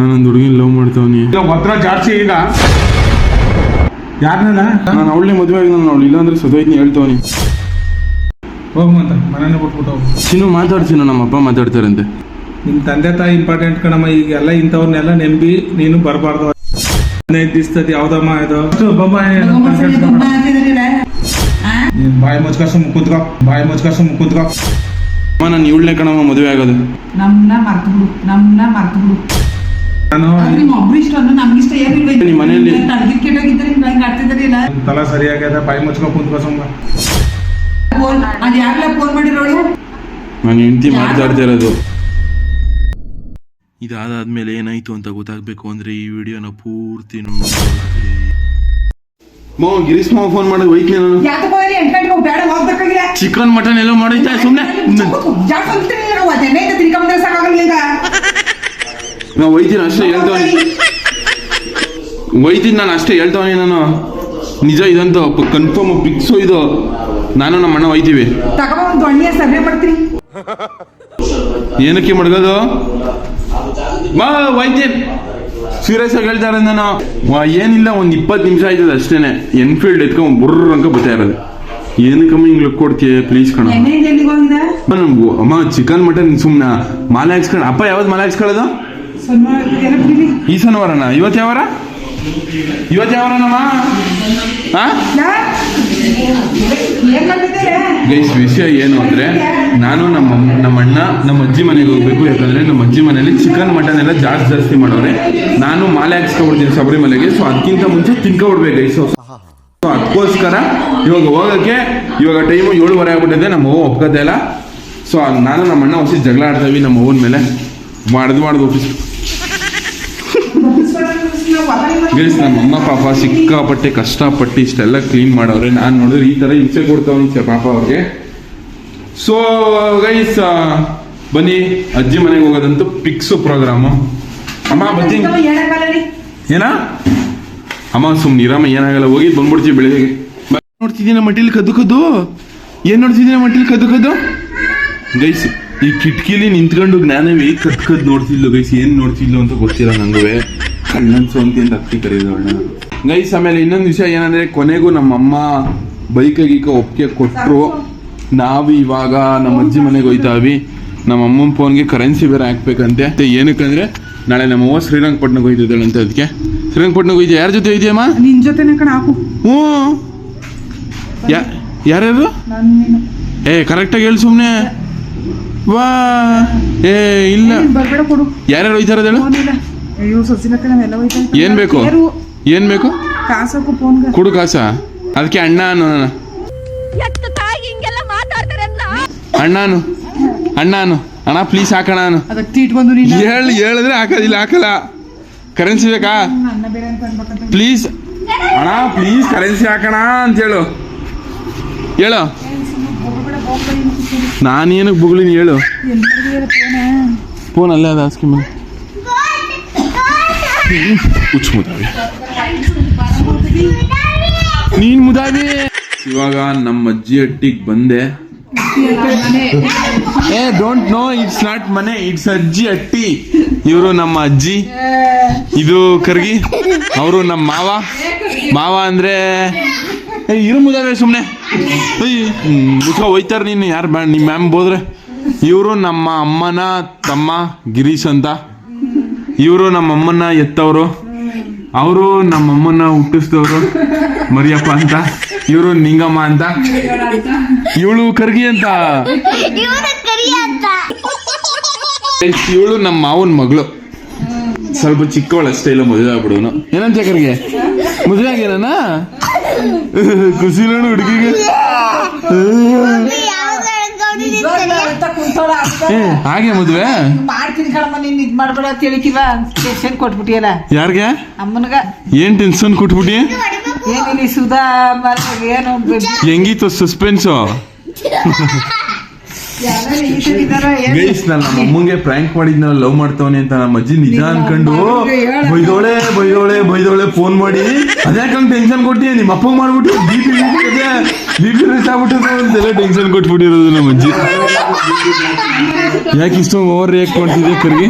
ನಾನೊಂದು ಹುಡುಗಿನ ಲವ್ ಮಾಡ್ತಾವನಿ. ಭದ್ರ ಜಾಸ್ತಿ ಈಗ ಯಾರನ್ನ ನಾನು ಅವಳನ್ನೇ ಮದುವೆ ಆಗಿ ನಾನು ಅವಳು ಇಲ್ಲಾಂದ್ರೆ ಸದೋಯ್ತೀನಿ ಹೇಳ್ತಾವನಿ. ಹೋಗುವಂತ ಮನೇನೆ ಬಿಟ್ಬಿಟ್ಟು ಹೋಗು ಚಿನ್ನು ಮಾತಾಡ್ತೀನಿ ನಮ್ಮ ಅಪ್ಪ ಮಾತಾಡ್ತಾರಂತೆ. ನಿಮ್ಮ ತಂದೆ ತಾಯಿ ಇಂಪಾರ್ಟೆಂಟ್ ಕಣಮ್ಮ ಈಗ ಎಲ್ಲ ಇಂಥವ್ರನ್ನೆಲ್ಲ ನೆಂಬಿ ನೀನು ಬರಬಾರ್ದು. ಹದಿನೈದು ದಿವಸದ ಯಾವ್ದಮ್ಮ ಇದು. ಬೊಮ್ಮ ನೀನ್ ಬಾಯಿ ಮುಚ್ಕರ್ಸು ಮುಕ್ಕುತ್ಕೋ ಬಾಯಿ ಮುಚ್ಕರ್ಸು ಮುಕ್ಕುತ್ಕೋ ಅಮ್ಮ ನಾನು ಇವಳನ್ನೇ ಕಣಮ್ಮ ಮದುವೆ ಆಗೋದು. ನಮ್ಮನ್ನ ಮರ್ತು ಬಿಡು ನಮ್ಮನ್ನ ಮರ್ತು ಬಿಡು. ನಾನು ನಿಮ್ಮ ಒಬ್ರು ಇಷ್ಟ ಅಂದ್ರೆ ನಮ್ಗಿಷ್ಟ ಏನಿಲ್ಲ ನಿಮ್ಮ ಮನೇಲಿ- ತಡ್ಗಿರ್ ಕೆಟ್ಟೋಗಿದ್ರೆ ಹಿಂಗ್ ಹಿಂಗ್ ಆಡ್ತಿದ್ರಿ ಇಲ್ಲ ತಲ ಸರಿಯಾಗ್ಯದ ಬಾಯಿ ಫೋನ್ ಅದ್ ಯಾರ್ಲ ಫೋನ್ ಮಾಡಿರೋಳು? ನಾನು ಹೆಂಡತಿ ಮಾತಾಡ್ತಾ ಇರೋದು. ಇದಾದಾದ್ಮೇಲೆ ಏನಾಯ್ತು ಅಂತ ಗೊತ್ತಾಗ್ಬೇಕು ಅಂದ್ರೆ ಈ ವಿಡಿಯೋನ ಪೂರ್ತಿ ನೋಡಿ ಮೋ ಗಿರೀಶ್ ಮಾವ ಫೋನ್ ಮಾಡಿ ಹೋಯ್ತೀನಿ ನಾನು. ಯಾತಕ್ಕೆ ಹೋಗ್ರಿ ಎಂಟು ಗಂಟೆಗೆ ಹೋಗ್ ಬೇಡ ಹೋಗ್ಬೇಕಾಗಿಲ್ಲ? ಚಿಕನ್ ಮಟನ್ ಎಲ್ಲ ಮಾಡೈತಾ ಸುಮ್ಮನೆ ಜಾಸ್ತಿ ಅಂತೀನಿ ನಾವು ಅದನ್ನೇ ತಿರ್ಕೊಂಡ್ರೆ ಸಾಕಾಗಲ್ಲ ಈಗ. ನಾವು ವೈದ್ಯನ ಅಷ್ಟೇ ಹೇಳ್ತವನಿ ಒಯ್ತೀನಿ ನಾನು ಅಷ್ಟೇ ಹೇಳ್ತವನಿ ನಾನು. ನಿಜ ಇದಂತ ಕನ್ಫರ್ಮ್ ಫಿಕ್ಸು ಇದು. ನಾನು ನಮ್ಮ ಅಣ್ಣ ಒಯ್ತೀವಿ ತಗೊಂಡ್ ಒಂದು ದೊಣ್ಣೆ ಸರ್ವೆ ಮಾಡ್ತೀನಿ. ಏನಕ್ಕೆ ಮಡ್ಗೋದು ಬಾ ಒಯ್ತೀನಿ ಸೀರಿಯಸ್ ಆಗಿ ಹೇಳ್ತಾರೆ ನಾನು. ಏನಿಲ್ಲ ಒಂದು ಇಪ್ಪತ್ತು ನಿಮಿಷ ಆಯ್ತದ ಅಷ್ಟೇನೆ. ಎನ್ಫೀಲ್ಡ್ ಎತ್ಕೊಂಡು ಬುರ್ರ ಅಂಕ ಬರ್ತಾ ಇರೋದು. ಏನಕ್ಕಮ್ಮ ಹಿಂಗ್ ಲುಕ್ ಕೊಡ್ತೀಯ? ಪ್ಲೀಸ್ ಕಣ. ಅಮ್ಮ ಚಿಕನ್ ಮಟನ್ ಸುಮ್ಮನೆ ಮಾಲೆ ಹಾಕ್ಸ್ಕೊಂಡು ಅಪ್ಪ ಯಾವ್ದು ಮಾಲೆ ಹಾಕ್ಸ್ಕೊಳ್ಳೋದು? ಈ ಶನಿವಾರನ ಇವತ್ತು ಯಾವಾರ ಇವತ್ತು ಯಾವಾರನಮ್ಮ ಮಾಡ್ತಿದ್ದೀರಾ? ಗೈಸ್ ವಿಷಯ ಏನು ಅಂದ್ರೆ ನಾನು ನಮ್ಮ ನಮ್ಮ ಅಣ್ಣ ನಮ್ಮ ಅಜ್ಜಿ ಮನೆಗೆ ಹೋಗ್ಬೇಕು ಯಾಕಂದರೆ ನಮ್ಮ ಅಜ್ಜಿ ಮನೇಲಿ ಚಿಕನ್ ಮಟನ್ ಎಲ್ಲ ಜಾಸ್ತಿ ಜಾಸ್ತಿ ಮಾಡೋರೆ. ನಾನು ಮಾಲೆ ಹಾಕ್ಸ್ಕೊಬಿಡ್ತೀನಿ ಶಬರಿಮಲೆಗೆ ಸೊ ಅದಕ್ಕಿಂತ ಮುಂಚೆ ತಿನ್ಕೊಬಿಡ್ಬೇಕು ಗೈಸ್ ಸೊ ಅದಕ್ಕೋಸ್ಕರ ಇವಾಗ ಹೋಗಕ್ಕೆ ಇವಾಗ ಟೈಮು ಏಳುವರೆ ಆಗ್ಬಿಟ್ಟಿದೆ ನಮ್ಮ ಅವ್ವ ಒಪ್ಕೋತಾ ಇಲ್ಲ. ಸೊ ನಾನು ನಮ್ಮ ಅಣ್ಣ ಹೊಸ ಜಗಳ ಆಡ್ತೀವಿ ನಮ್ಮ ಅವ್ವನ ಮೇಲೆ. ಮಾಡ್ದು ಮಾಡ್ದು ಒಪ್ಪಿಸ್ ಗೈಸ್ ನಮ್ಮ ಅಮ್ಮ, ಪಾಪ ಸಿಕ್ಕಾಪಟ್ಟೆ ಕಷ್ಟಪಟ್ಟು ಇಷ್ಟೆಲ್ಲ ಕ್ಲೀನ್ ಮಾಡವ್ರೆ. ನಾನು ನೋಡಿದ್ರೆ ಈ ಥರ ಹಿಂಸೆ ಕೊಡ್ತಾವ ಪಾಪ ಅವ್ರಿಗೆ. ಸೊ ಗೈಸ್ ಬನ್ನಿ. ಅಜ್ಜಿ ಮನೆಗೆ ಹೋಗೋದಂತೂ ಪಿಕ್ಸ್ ಪ್ರೋಗ್ರಾಮು ಅಮ್ಮ ಹೇಳಕ್ಕಾಗಲ್ಲ ಏನ? ಅಮ್ಮ ಸುಮ್ಮನೆ ಇರಮ್ಮ ಏನಾಗಲ್ಲ. ಹೋಗಿ ಬಂದ್ಬಿಡ್ತೀವಿ ಬೆಳಿಗ್ಗೆ. ನೋಡ್ತಿದ್ದೀನ ಮಟ್ಟಿಲಿ ಕದ್ದು ಕದ್ದು? ಏನ್ ನೋಡ್ತಿದ್ದೀನ ಮಟ್ಟಿಲಿ ಕದ್ದು ಕದ್ದು? ಗೈಸ್ ಈ ಕಿಟಕಿಲಿ ನಿಂತ್ಕೊಂಡು ಜ್ಞಾನವೇ ಕದ್ ಕದ್ ನೋಡ್ತಿದ್ಲು. ಗೈಸ್ ಏನ್ ನೋಡ್ತಿದ್ಲು ಅಂತ ಗೊತ್ತಿಲ್ಲ ನಂಗುವೆ. ಕಣ್ಣನ್ಸು ಅಂತ ಅಂತ ಅಕ್ಕಿ ಕರೀದವಳ ಗೈಸ್ ಆಮೇಲೆ ಇನ್ನೊಂದು ವಿಷಯ ಏನಂದ್ರೆ ಕೊನೆಗೂ ನಮ್ಮ ಅಮ್ಮ ಬೈಕ್ ಗೀಕ ಒಪ್ಪಿಗೆ ಕೊಟ್ಟರು ನಾವು ಇವಾಗ ನಮ್ಮ ಅಜ್ಜಿ ಮನೆಗೆ ಹೋಯ್ತಾವಿ ನಮ್ಮ ಅಮ್ಮನ ಫೋನ್ಗೆ ಕರೆನ್ಸಿ ಬೇರೆ ಹಾಕ್ಬೇಕಂತೆ. ಮತ್ತೆ ಏನಕ್ಕಂದ್ರೆ ನಾಳೆ ನಮ್ಮ ಅವ್ವ ಶ್ರೀರಂಗಪಟ್ಟಣಕ್ಕೆ ಹೋಯ್ತಿದ್ದಾಳೆ ಅಂತ ಅದಕ್ಕೆ. ಶ್ರೀರಂಗಪಟ್ಟಣಕ್ಕೆ ಹೋಯ್ತು ಯಾರ ಜೊತೆ ಹೋಯ್ತಿಯಮ್ಮ ನಿನ್ ಜೊತೆನೇ ಕಣ ಹಾಕು. ಹ್ಞೂ. ಯಾ ಯಾರ್ಯಾರು? ಏ ಕರೆಕ್ಟಾಗಿ ಹೇಳಿ ಸುಮ್ಮನೆ ವಾ. ಏ ಇಲ್ಲ. ಯಾರ್ಯಾರು ಹೋಯ್ತಾರದೇಳು ಹೇಳು? ನಾವೆಲ್ಲ ಹೋಯ್ತಾ ಏನ್ ಬೇಕು? ಏನ್ ಬೇಕು? ಕಾಸಕ್ಕೂ ಕುಡು ಕಾಸ. ಅದಕ್ಕೆ ಅಣ್ಣ ಅನ್ನು ನನ್ನ ಅಣ್ಣಾನು ತಾಯಿ ಹಿಂಗೆಲ್ಲ ಮಾತಾಡ್ತಾರೆ ಅಂತ ಅಣ್ಣ ಪ್ಲೀಸ್ ಹಾಕಣ ಹೇಳಿ ಹೇಳಿದ್ರೆ ಹಾಕೋದಿಲ್ಲ ಹಾಕಲ್ಲ. ಕರೆನ್ಸಿ ಬೇಕಾ? ಅನ್ನ ಬೇರೆ ಅಂತ ಅನ್ಬೇಕಂತ. ಪ್ಲೀಸ್ ಅಣ್ಣ ಪ್ಲೀಸ್ ಕರೆನ್ಸಿ ಹಾಕೋಣ ಅಂತ ಹೇಳು. ಹೇಳು. ನಾನೇನಕ್ಕೆ ಬುಗಳಿನಿ ಹೇಳು. ಫೋನ್ ಅಲ್ಲೇ ಅದ ಸ್ಕೀಮ್ ಹುಚ್ಚು ಮುದಾವಿ ನೀನ್ ಮುದಾವಿ ಇವಾಗ ನಮ್ಮ ಅಜ್ಜಿ ಹಟ್ಟಿಗೆ ಬಂದೆ. ಏ ಡೋಂಟ್ ನೋ ಇಟ್ಸ್ ನಾಟ್ ಮನೆ ಇಟ್ಸ್ ಅಜ್ಜಿ ಅಟ್ಟಿ. ಇವರು ನಮ್ಮ ಅಜ್ಜಿ. ಇದು ಕರ್ಗಿ ಅವರು ನಮ್ಮ ಮಾವ. ಮಾವ ಅಂದ್ರೆ ಇರು ಮುದಾವೆ ಸುಮ್ಮನೆ ಮುಖ ಹೋಯ್ತಾರ ನೀನು ಯಾರು ನಿಮ್ಮ ಮ್ಯಾಮ್ ಹೋದ್ರೆ. ಇವರು ನಮ್ಮ ಅಮ್ಮನ ತಮ್ಮ ಗಿರೀಶ್ ಅಂತ. ಇವರು ನಮ್ಮ ಅಮ್ಮನ ಎತ್ತವರು. ಅವರು ನಮ್ಮ ಅಮ್ಮನ ಹುಟ್ಟಿಸಿದವರು. ಮರಿಯಪ್ಪ ಅಂತ. ಇವರು ನಿಂಗಮ್ಮ ಅಂತ. ಇವಳು ಕರ್ಗಿ ಅಂತ. ಇವಳು ನಮ್ಮ ಮಾವನ ಮಗಳು. ಸ್ವಲ್ಪ ಚಿಕ್ಕವಳು ಅಷ್ಟೇ ಇಲ್ಲ ಮದುವೆ ಆಗ್ಬಿಡೋನು ಏನಂತ ಕರ್ಗೆ? ಮದುವೆ ಆಗ್ಯಾನ ಖುಷಿ ನೋಡು ಹುಡುಗಿಗೆ. ಏ ಹಾಗೆ ಮದುವೆ? ಮಾಡ್ತೀನಿ ಕಣಮ್ಮ ನೀನ್ ಇದ್ ಮಾಡ್ಬೇಡ ತಿಳಿಕಿವ ಟೆನ್ಷನ್ ಕೊಟ್ಬಿಟ್ಟಿಯಲ್ಲ. ಯಾರ್ಗೆ? ಅಮ್ಮನ್ಗ. ಏನ್ ಟೆನ್ಷನ್ ಕೊಟ್ಬಿಟ್ಟಿ? ಏನಿಲ್ಲ ಸುಧಾ ಮನೆಗ್ ಏನು ಬೆ- ಹೆಂಗಿತ್ತು ಸಸ್ಪೆನ್ಸು ಎಲ್ಲ ನಿಂತಿದ್ದಾರ, ಏನು? ಗೈಸ್ ನಾನು ನಮ್ಮ ಅಮ್ಮಂಗೆ ಪ್ರಾಂಕ್ ಮಾಡಿದ್ನ ಲವ್ ಮಾಡ್ತಾವನಿ ಅಂತ ನಮ್ಮ ಅಜ್ಜಿ ನಿಜ ಅನ್ಕೊಂಡು ಬೈದೋಳೆ ಬೈದೋಳೆ ಬೈದೋಳೆ ಫೋನ್ ಮಾಡಿ. ಅದ್ಯಾಕಂಗ್ ಟೆನ್ಷನ್ ಕೊಟ್ಟಿ ನಿಮ್ಮ ಅಪ್ಪಂಗ್ ಮಾಡ್ಬಿಟ್ಟು ಬಿ ಪಿ ರೇಸ್ ಆಗ್ಬಿಟ್ಟು ಅಂತೆಲ್ಲ ಟೆನ್ಷನ್ ಕೊಟ್ಬಿಟ್ಟಿರೋದು ನಮ್ಮ ಅಜ್ಜಿ. ಯಾಕೆ ಇಷ್ಟು ಓವರ್ ರಿಯಾಕ್ಟ್ ಮಾಡ್ತಿದ್ದೆ ಕರ್ಗಿ?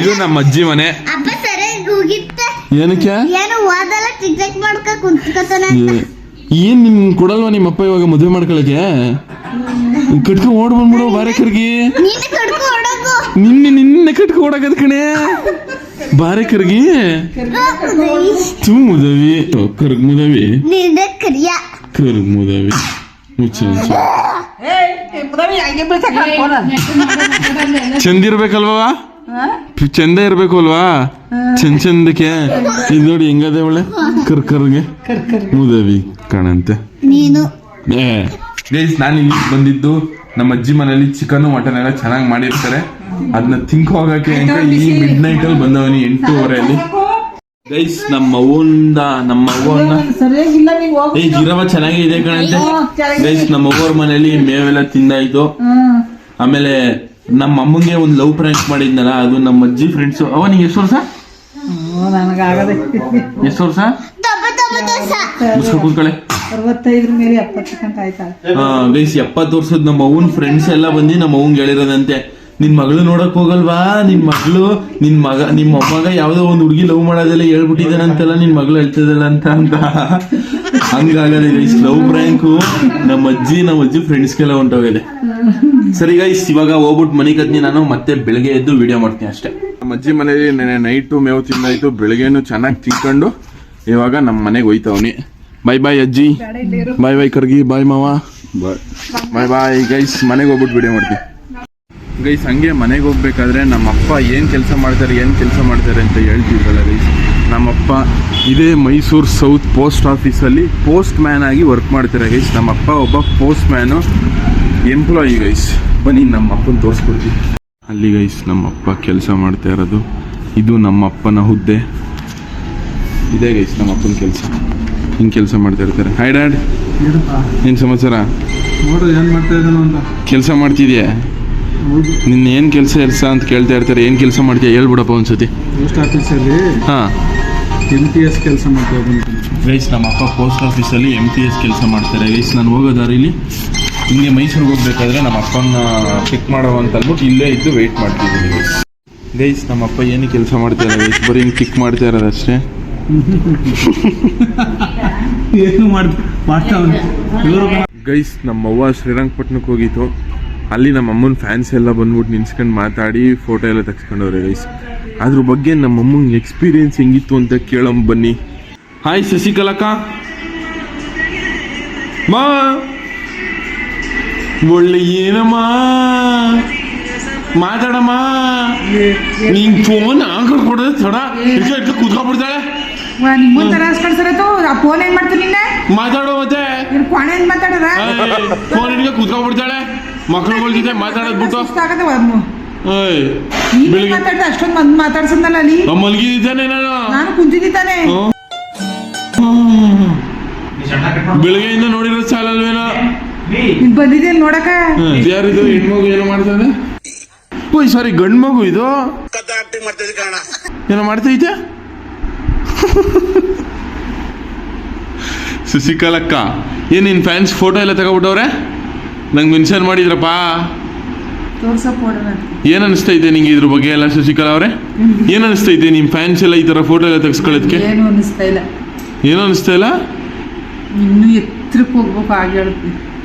ಇದು ನಮ್ಮ ಅಜ್ಜಿ ಮನೆ. ಏನಕ್ಕೆ? ಏನು ನಿಮ್ ಕೊಡಲ್ವಾ ನಿಮ್ಮ ಅಪ್ಪ ಇವಾಗ ಮದುವೆ ಮಾಡ್ಕೊಳಕ್ಕೆ? ಕಟ್ಕ ಓಡ್ ಬಂದ್ಬಿಡು ಬಾರೆಕರ್ಗಿ ನಿನ್ನೆ ನಿನ್ನೆ ಕಟ್ಕ ಓಡಕ್ಕೆ ಕಣೆ. ಬಾರೆಕರ್ಗಿ ತು ಮುದವಿ ಕರ್ಗ್ ಮುದವಿ. ಕರ್ಗ್ ಮುದವಿ. ಮುಚ್ಚ? ಚಂದ ಇರ್ಬೇಕಲ್ವಾ? ಚಂದ ಇರ್ಬೇಕು ಅಲ್ವಾ ಚಂದ ಚಂದಕ್ಕೆ. ಇದು ನೋಡಿ ಹೆಂಗದೆ ಒಳ್ಳೆ ಕರ್ ಕರ್ಗೆ. ಮುದವಿ ಕಾಣಂತೆ ನೀನು. ನಾನು ಇಲ್ಲಿ ಬಂದಿದ್ದು ನಮ್ಮ ಅಜ್ಜಿ ಮನೇಲಿ ಚಿಕನ್ ಮಟನ್ ಎಲ್ಲ ಚೆನ್ನಾಗಿ ಮಾಡಿರ್ತಾರೆ. ಅದನ್ನ ತಿಂಕ್ ಹೋಗಕ್ಕೆ ಈ ಮಿಡ್ ನೈಟ್ ಅಲ್ಲಿ ಬಂದವನಿ ಎಂಟೂವರೆಯಲ್ಲಿ. ಗೈಸ್ ನಮ್ಮ ಅವ್ವಂದ ನಮ್ಮ ಅವ್ವನ್ನ. ಏ ಗಿರವ ಚೆನ್ನಾಗಿ ಇದೆ ಕಣಂತೆ. ಗೈಸ್ ನಮ್ಮ ಅವ್ವರ ಮನೇಲಿ ಮೇವೆಲ್ಲ ತಿಂದಾಯ್ತು ಆಮೇಲೆ ನಮ್ಮ ಅಮ್ಮಂಗೆ ಒಂದು ಲವ್ ಪ್ರ್ಯಾಂಕ್ ಮಾಡಿದ್ನಲ್ಲ ಅದು ನಮ್ಮ ಅಜ್ಜಿ ಫ್ರೆಂಡ್ಸ್ ಅವ ನಿಂಗೆ ಎಷ್ಟು ವರ್ಷ ಎಷ್ಟು ವರ್ಷ ಮುಸ್ಕೊ ಕೂತ್ಕೊಳ್ಳೆ ಅರವತ್ತೈದ್ರ ಮೇಲೆ ಎಪ್ಪತ್ತು ಗಂಟೆ ಗೈಸ್ ಎಪ್ಪತ್ತು ವರ್ಷದ ನಮ್ಮ ಅವನ್ ಫ್ರೆಂಡ್ಸ್ ಎಲ್ಲ ಬಂದು ನಮ್ಮ ಅವ್ವಂಗೆ ಹೇಳಿರೋದಂತೆ. ನಿನ್ ಮಗಳು ನೋಡಕ್ ಹೋಗಲ್ವಾ? ನಿನ್ ಮಗಳು ನಿನ್ ಮಗ ನಿಮ್ಮ ಮೊಮ್ಮಗ ಯಾವ್ದೋ ಒಂದು ಹುಡುಗಿ ಲವ್ ಮಾಡೋದೆಲ್ಲ ಹೇಳ್ಬಿಟ್ಟಿದ್ದಾನಂತೆಲ್ಲ ನಿನ್ ಮಗಳು ಹೇಳ್ತಿದ್ದಲ್ಲ ಅಂತ. ಅಂತ ಹಂಗಾಗದೆ ಗೈಸ್ ಲವ್ ಬ್ರ್ಯಾಂಕು ನಮ್ಮ ಅಜ್ಜಿ ನಮ್ಮ ಅಜ್ಜಿ ಫ್ರೆಂಡ್ಸ್ಗೆಲ್ಲ ಹೊಂಟೋಗಿದೆ. ಸರಿ ಗೈಸ್ ಇವಾಗ ಹೋಗ್ಬಿಟ್ಟು ಮನೆ ಕದ್ನಿ ನಾನು ಮತ್ತೆ ಬೆಳಗ್ಗೆ ಎದ್ದು ವಿಡಿಯೋ ಮಾಡ್ತೀನಿ ಅಷ್ಟೇ. ನಮ್ಮ ಅಜ್ಜಿ ಮನೇಲಿ ನೆನೆ ನೈಟು ಮೇವು ತಿಂದಾಯ್ತು ಬೆಳಗ್ಗೆನು ಚೆನ್ನಾಗಿ ತಿನ್ಕೊಂಡು ಇವಾಗ ನಮ್ಮ ಮನೆಗೆ ಹೋಯ್ತವನಿ. ಬಾಯ್ ಬಾಯ್ ಅಜ್ಜಿ. ಬಾಯ್ ಬಾಯ್ ಕರ್ಗಿ. ಬಾಯ್ ಮಾವ. ಬಾಯ್ ಬಾಯ್ ಬಾಯ್ ಗೈಸ್ ಮನೆಗೆ ಹೋಗ್ಬಿಟ್ಟು ವಿಡಿಯೋ ಮಾಡ್ತೀವಿ ಗೈಸ್ ಹಂಗೆ ಮನೆಗೆ ಹೋಗ್ಬೇಕಾದ್ರೆ ನಮ್ಮ ಅಪ್ಪ ಏನು ಕೆಲಸ ಮಾಡ್ತಾರೆ ಏನು ಕೆಲಸ ಮಾಡ್ತಾರೆ ಅಂತ ಹೇಳ್ತಿದ್ರಲ್ಲ ಗೈಸ್ ನಮ್ಮಪ್ಪ ಇದೇ ಮೈಸೂರು ಸೌತ್ ಪೋಸ್ಟ್ ಆಫೀಸಲ್ಲಿ ಪೋಸ್ಟ್ ಮ್ಯಾನ್ ಆಗಿ ವರ್ಕ್ ಮಾಡ್ತಾರೆ ಗೈಸ್ ನಮ್ಮಪ್ಪ ಒಬ್ಬ ಪೋಸ್ಟ್ ಮ್ಯಾನು ಎಂಪ್ಲಾಯಿ ಗೈಸ್ ಬನ್ನಿ ನಮ್ಮ ಅಪ್ಪನ ತೋರಿಸ್ಕೊಡ್ತೀವಿ ಅಲ್ಲಿ ಗೈಸ್ ನಮ್ಮಪ್ಪ ಕೆಲಸ ಮಾಡ್ತಾ ಇರೋದು. ಇದು ನಮ್ಮಪ್ಪನ ಹುದ್ದೆ. ಇದೇ ಗೈಸ್ ನಮ್ಮ ಅಪ್ಪನ ಕೆಲಸ. ಹಿಂಗೆ ಕೆಲಸ ಮಾಡ್ತಾ ಇರ್ತಾರೆ. ಹಾಯ್ ಡ್ಯಾಡ್ ಏನು ಸಮಾಚಾರ? ನೋಡು ಏನು ಮಾಡ್ತಾ ಇದ್ದಾನು ಅಂತ. ಕೆಲಸ ಮಾಡ್ತಿದ್ಯಾ? ನಿನ್ನ ಏನು ಕೆಲಸ ಕೆಲಸ ಅಂತ ಕೇಳ್ತಾ ಇರ್ತಾರೆ. ಏನು ಕೆಲಸ ಮಾಡ್ತೀಯ ಹೇಳ್ಬಿಡಪ್ಪ ಒಂದ್ಸತಿ. ಪೋಸ್ಟ್ ಆಫೀಸಲ್ಲಿ ಹಾಂ. ಎಂ ಟಿ ಎಸ್ ಕೆಲಸ ಮಾಡ್ತಾ ಇದ್ದೀನಿ. ಗೈಸ್ ನಮ್ಮ ಅಪ್ಪ ಪೋಸ್ಟ್ ಆಫೀಸಲ್ಲಿ ಎಂ ಟಿ ಎಸ್ ಕೆಲಸ ಮಾಡ್ತಾರೆ. ಗೈಸ್ ನಾನು ಹೋಗೋ ದಾರಿಲಿ ಹಿಂಗೆ ಮೈಸೂರಿಗೆ ಹೋಗ್ಬೇಕಾದ್ರೆ ನಮ್ಮ ಅಪ್ಪನ ಪಿಕ್ ಮಾಡೋ ಅಂತ ಅಂದ್ಬಿಟ್ಟು ಇಲ್ಲೇ ಇದ್ದು ವೆಯ್ಟ್ ಮಾಡ್ತಿದ್ದೀನಿ ಗೈಸ್. ಗೈಸ್ ನಮ್ಮ ಅಪ್ಪ ಏನು ಕೆಲಸ ಮಾಡ್ತಾರೆ ಗೈಸ್ ಬರೀ ಹಿಂಗೆ ಪಿಕ್ ಮಾಡ್ತಾ ಇರೋದಷ್ಟೇ ಏನು ಮಾಡ್ತಾರೆ ಗೈಸ್ ನಮ್ಮ ಅವ್ವ ಶ್ರೀರಂಗಪಟ್ಟಣಕ್ಕೆ ಹೋಗಿತ್ತು. ಅಲ್ಲಿ ನಮ್ಮ ಅಮ್ಮನ ಫ್ಯಾನ್ಸ್ ಎಲ್ಲ ಬಂದ್ಬಿಟ್ಟು ನಿನ್ಸ್ಕೊಂಡು ಮಾತಾಡಿ ಫೋಟೋ ಎಲ್ಲ ತೆಗ್ಸ್ಕೊಂಡವ್ರೆ ಗೈಸ್. ಅದ್ರ ಬಗ್ಗೆ ನಮ್ಮ ಅಮ್ಮನ ಎಕ್ಸ್ಪೀರಿಯನ್ಸ್ ಹೆಂಗಿತ್ತು ಅಂತ ಕೇಳಮ್ ಬನ್ನಿ. ಹಾಯ್ ಶಶಿಕಲಕ. ಮಾ. ಒಳ್ಳೆ ಏನಮ್ಮ? ಮಾತಾಡಮ್ಮ. ನಿಂಗೆ ಫೋನ್ ಆಗ ಕೊಡೋದು ತಡ. ಇಟ್ಕ ಇಟ್ಕ ಕೂತ್ಕೊಂಡ್ಬಿಡ್ತಾಳೆ ನಿಮ್ಮನ್ ರಾಸ್ ಕಳ್ಸರತ್ತು ಆ ಫೋನ್ ಏನ್ ಮಾಡ್ತೀನಿ ನಿನ್ನೆ? ಮಾತಾಡೋ ಮತ್ತೆ. ಇವ್ರು ಕೊನೆ ಏನ್ ಮಾತಾಡದ? ಫೋನ್ ಹಿಡ್ಕ ಕೂತ್ಕೊಂಡ್ಬಿಡ್ತಾಳೆ. ಮಕ್ಕಳುಗಳ ಜೊತೆ ಮಾತಾಡೋದ್ ಬಿಟ್ಟು. ಸುಸ್ತಾಗದೆ ಏಯ್ ನೀನ್ ಬೆಳಿಗ್ಗೆ ಮಾತಾಡ್ದ ಅಷ್ಟೊಂದ್ ಮಂದ್ ಮಾತಾಡ್ಸದ್ನಲ್ಲ ಅಲ್ಲಿ ನಾವ್ ಮಲಗಿದ್ದಾನೆ ನಾನು ನಾನು ಕುಂತಿದ್ದಾನೆ ಬೆಳಗ್ಗೆಯಿಂದ ನೋಡಿರೋ ಸಾಲಲ್ವೇನೋ ನೀನ್ ಬಂದಿದ್ದೀನಿ ನೋಡಕ? ಹ್ಮ್. ಯಾರಿದು? ಹೆಣ್ಮಗು ಏನೋ ಮಾಡ್ತಾನೆ? ಓಯ್ ಸಾರಿ ಗಂಡ್ ಮಗು ಇದು ಏನೋ ಮಾಡ್ತೈತೆ ಶಶಿಕಲಕ್ಕ ಏನು ನಿನ್ನ ಫ್ಯಾನ್ಸ್ ಫೋಟೋ ಎಲ್ಲ ತಗೋಬಿಟ್ಟವ್ರೆ? ನಂಗೆ ಮೆನ್ಷನ್ ಮಾಡಿದ್ರಪ್ಪ. ಏನು ಅನಿಸ್ತಾ ಇದೆ ಅನಿಸ್ತೈತೆ ನಿಂಗೆ ಇದ್ರ ಬಗ್ಗೆ ಎಲ್ಲ ಶಶಿಕಲಾ ಅವ್ರೆ? ಏನ್ ಇದೆ ನಿಮ್ಮ ಫ್ಯಾನ್ಸ್ ಎಲ್ಲ ಈ ತರ ಫೋಟೋ ಎಲ್ಲ ತೆಗೆಸ್ಕೊಳ್ಳೋದಕ್ಕೆ ಏನು ಅನಿಸ್ತಾ ಇಲ್ಲ. ಏನು ಅನಿಸ್ತಾ ಇಲ್ಲ? ಇನ್ನೂ ಎತ್ತರಕ್ಕೆ ಹೋಗ್ಬೇಕು ಹಾಗೆ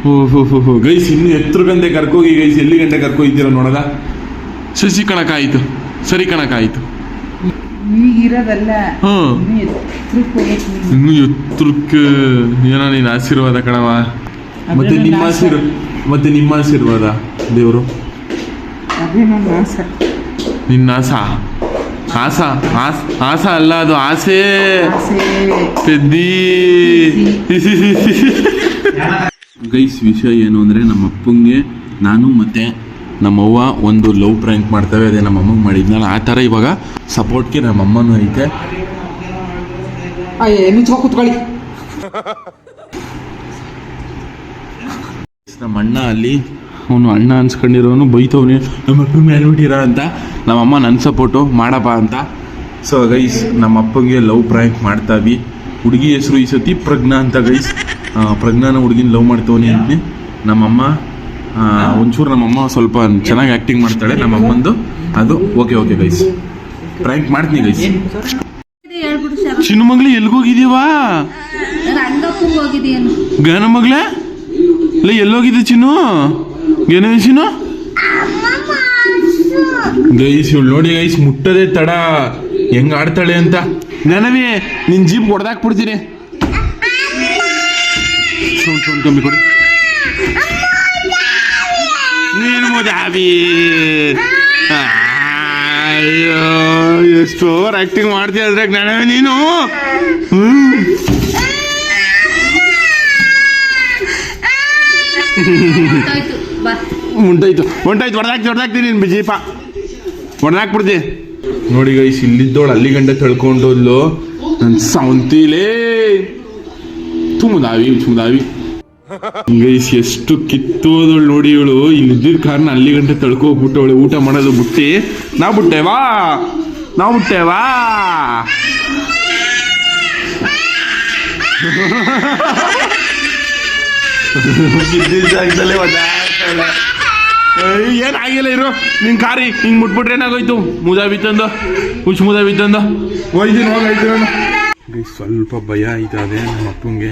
ಹೋ ಹೋ ಹೋ ಗೈಸ್ ಇನ್ನು ಎತ್ತರ ಗಂಟೆ ಕರ್ಕೋಗಿ ಗೈಸ್ ಎಲ್ಲಿ ಗಂಟೆ ಕರ್ಕೋಗಿದ್ದೀರ ನೋಡೋದ? ಶಶಿ ಕಣಕಾಯ್ತು ಸರಿ ಕಣಕಾಯ್ತು ಈಗಿರೋದಲ್ಲ ಹ್ಮ್ ಇನ್ನೂ ಎತ್ತರಕ್ಕೆ ಹೋಗ್ಬೇಕು ನೀನು. ಇನ್ನು ಎತ್ತರಕ್ಕೆ ಏನೋ ನೀನ್ ಆಶೀರ್ವಾದ ಕಣವ ಮತ್ತೆ ನನ್ನ ನಿಮ್ಮ ಆಸೆ. ಆಶೀರ್ವಾದ ಮತ್ತೆ ನಿಮ್ಮ ಆಶೀರ್ವಾದ ದೇವರು ಅದೇ ನನ್ನ ಆಸೆ ನಿನ್ನ ಆಸ ಆಸ ಆಸ್ ಆಸ ಅಲ್ಲ ಅದು ಆಸೆ ಆಸೆ ಪೆದ್ದಿ ಗೈಸ್ ವಿಷಯ ಏನು ಅಂದರೆ ನಮ್ಮ ಅಪ್ಪಂಗೆ ನಾನು ಮತ್ತೆ ನಮ್ಮವ್ವ ಒಂದು ಲವ್ ಪ್ರ್ಯಾಂಕ್ ಮಾಡ್ತೇವೆ ಅದೇ ನಮ್ಮ ಅಮ್ಮಗೆ ಮಾಡಿದ್ನಲ್ಲ ಆ ಥರ ಇವಾಗ ಸಪೋರ್ಟ್ಗೆ ನಮ್ಮ ಅಮ್ಮನೂ ಐತೆ. ಕುತ್ಕೊಳ್ಳಿ. ನಮ್ಮ ಅಣ್ಣ ಅಲ್ಲಿ ಅವನು ಅಣ್ಣ ಅನ್ಸ್ಕೊಂಡಿರೋನು ಬೈತವ್ನಿ ನಮ್ಮ ಅಪ್ಪ ಮೇಲ್ಬಿಟ್ಟಿರ ಅಂತ ನಮ್ಮಮ್ಮ ನನ್ನ ಸಪೋರ್ಟು ಮಾಡಪ್ಪ ಅಂತ. ಸೊ ಗೈಸ್ ನಮ್ಮ ಅಪ್ಪಗೆ ಲವ್ ಪ್ರ್ಯಾಂಕ್ ಮಾಡ್ತಾವಿ. ಹುಡುಗಿ ಹೆಸರು ಈ ಸತಿ ಪ್ರಜ್ಞಾ ಅಂತ ಗೈಸ್ ಪ್ರಜ್ಞಾನ ಹುಡುಗಿನ ಲವ್ ಮಾಡ್ತವನಿ ಅಂತ ನಮ್ಮಮ್ಮ ಒಂಚೂರು ನಮ್ಮಮ್ಮ ಸ್ವಲ್ಪ ಚೆನ್ನಾಗಿ ಆಕ್ಟಿಂಗ್ ಮಾಡ್ತಾಳೆ ನಮ್ಮಮ್ಮಂದು ಅದು ಓಕೆ ಓಕೆ ಗೈಸ್ ಪ್ರ್ಯಾಂಕ್ ಮಾಡ್ತೀನಿ ಗೈಸ್ ಚಿನ್ನ ಮಗ್ಳು ಎಲ್ಗೋಗಿದೀವಾ ಗನ ಮಗ್ಲೆ ಇಲ್ಲ ಎಲ್ಲೋಗಿದ್ದೆ ಚಿನ್ನು? ಏನೇ ಚಿನ್ನು? ಗೈಸ್, ಇವಳು ನೋಡಿ ಗೈಸ್ ಮುಟ್ಟದೆ ತಡ. ಹೆಂಗ್ ಆಡ್ತಾಳೆ ಅಂತ. ನನವಿ, ನಿನ್ ಜೀಪ್ ಹೊಡೆದಾಕ್ಬಿಡ್ತೀನಿ. ಸುಮ್ ಸುಮ್ ಕಮ್ಮಿ ಕೊಡಿ. ನೀನು ಮುದಾಬಿ ಅಯ್ಯೋ ಎಷ್ಟು ಓವರ್ ಆಕ್ಟಿಂಗ್ ಮಾಡ್ತೀಯ ಅಂದ್ರೆ ಜ್ಞಾನ ನೀನು. ಮುಂಟಾಯ್ತು. ಮುಂಟಾಯ್ತು ಬಾ ಉಂಟಾಯ್ತು ಉಂಟಾಯ್ತು ಹೊಡೆದಾಕ್ತಿ ಹೊಡೆದಾಕ್ತೀನಿ ನೀನು ಬಿಜೀಪ ಹೊಡೆದಾಕ್ಬಿಡ್ತಿ ನೋಡಿ ಗೈಸ್ ಇಲ್ಲಿದ್ದೋಳು ಅಲ್ಲಿ ಗಂಡ ತಳ್ಕೊಂಡೋದ್ಲು. ನನ್ನ ಸೌಂತಿಲೇ ತುಮದಾವಿ ತುಮದಾವಿ ಗೈಸ್ ಎಷ್ಟು ಕಿತ್ತೋದಳು ನೋಡಿ ಇವಳು. ಇಲ್ಲಿದ್ದಿದ್ದ ಕಾರಣ ಅಲ್ಲಿ ಗಂಟೆ ತಳ್ಕೋಗ್ಬಿಟ್ಟವಳು ಊಟ ಮಾಡೋದು ಬಿಟ್ಟು. ನಾ ಬಿಟ್ಟೇವಾ ನಾವು ಬಿಟ್ಟೇವಾ ಏನ್ ಜಾಗದಲ್ಲೇ ಏನಾಗಿಲ್ಲ ಇರು. ನಿನ್ ಕಾರಿ ಹಿಂಗ್ ಮುಟ್ಬಿಟ್ರೆ ಏನಾಗೋಯ್ತು? ಮುದ ಬಿತ್ತಂದ? ಹುಚ್ಚು ಮುದ ಬಿತ್ತಂದ? ಹೋಯ್ತೀನಿ ಹೋಗಾಯ್ತು ಸ್ವಲ್ಪ ಭಯ ಆಯ್ತದೆ ನಮ್ಮ ಅಪ್ಪಂಗೆ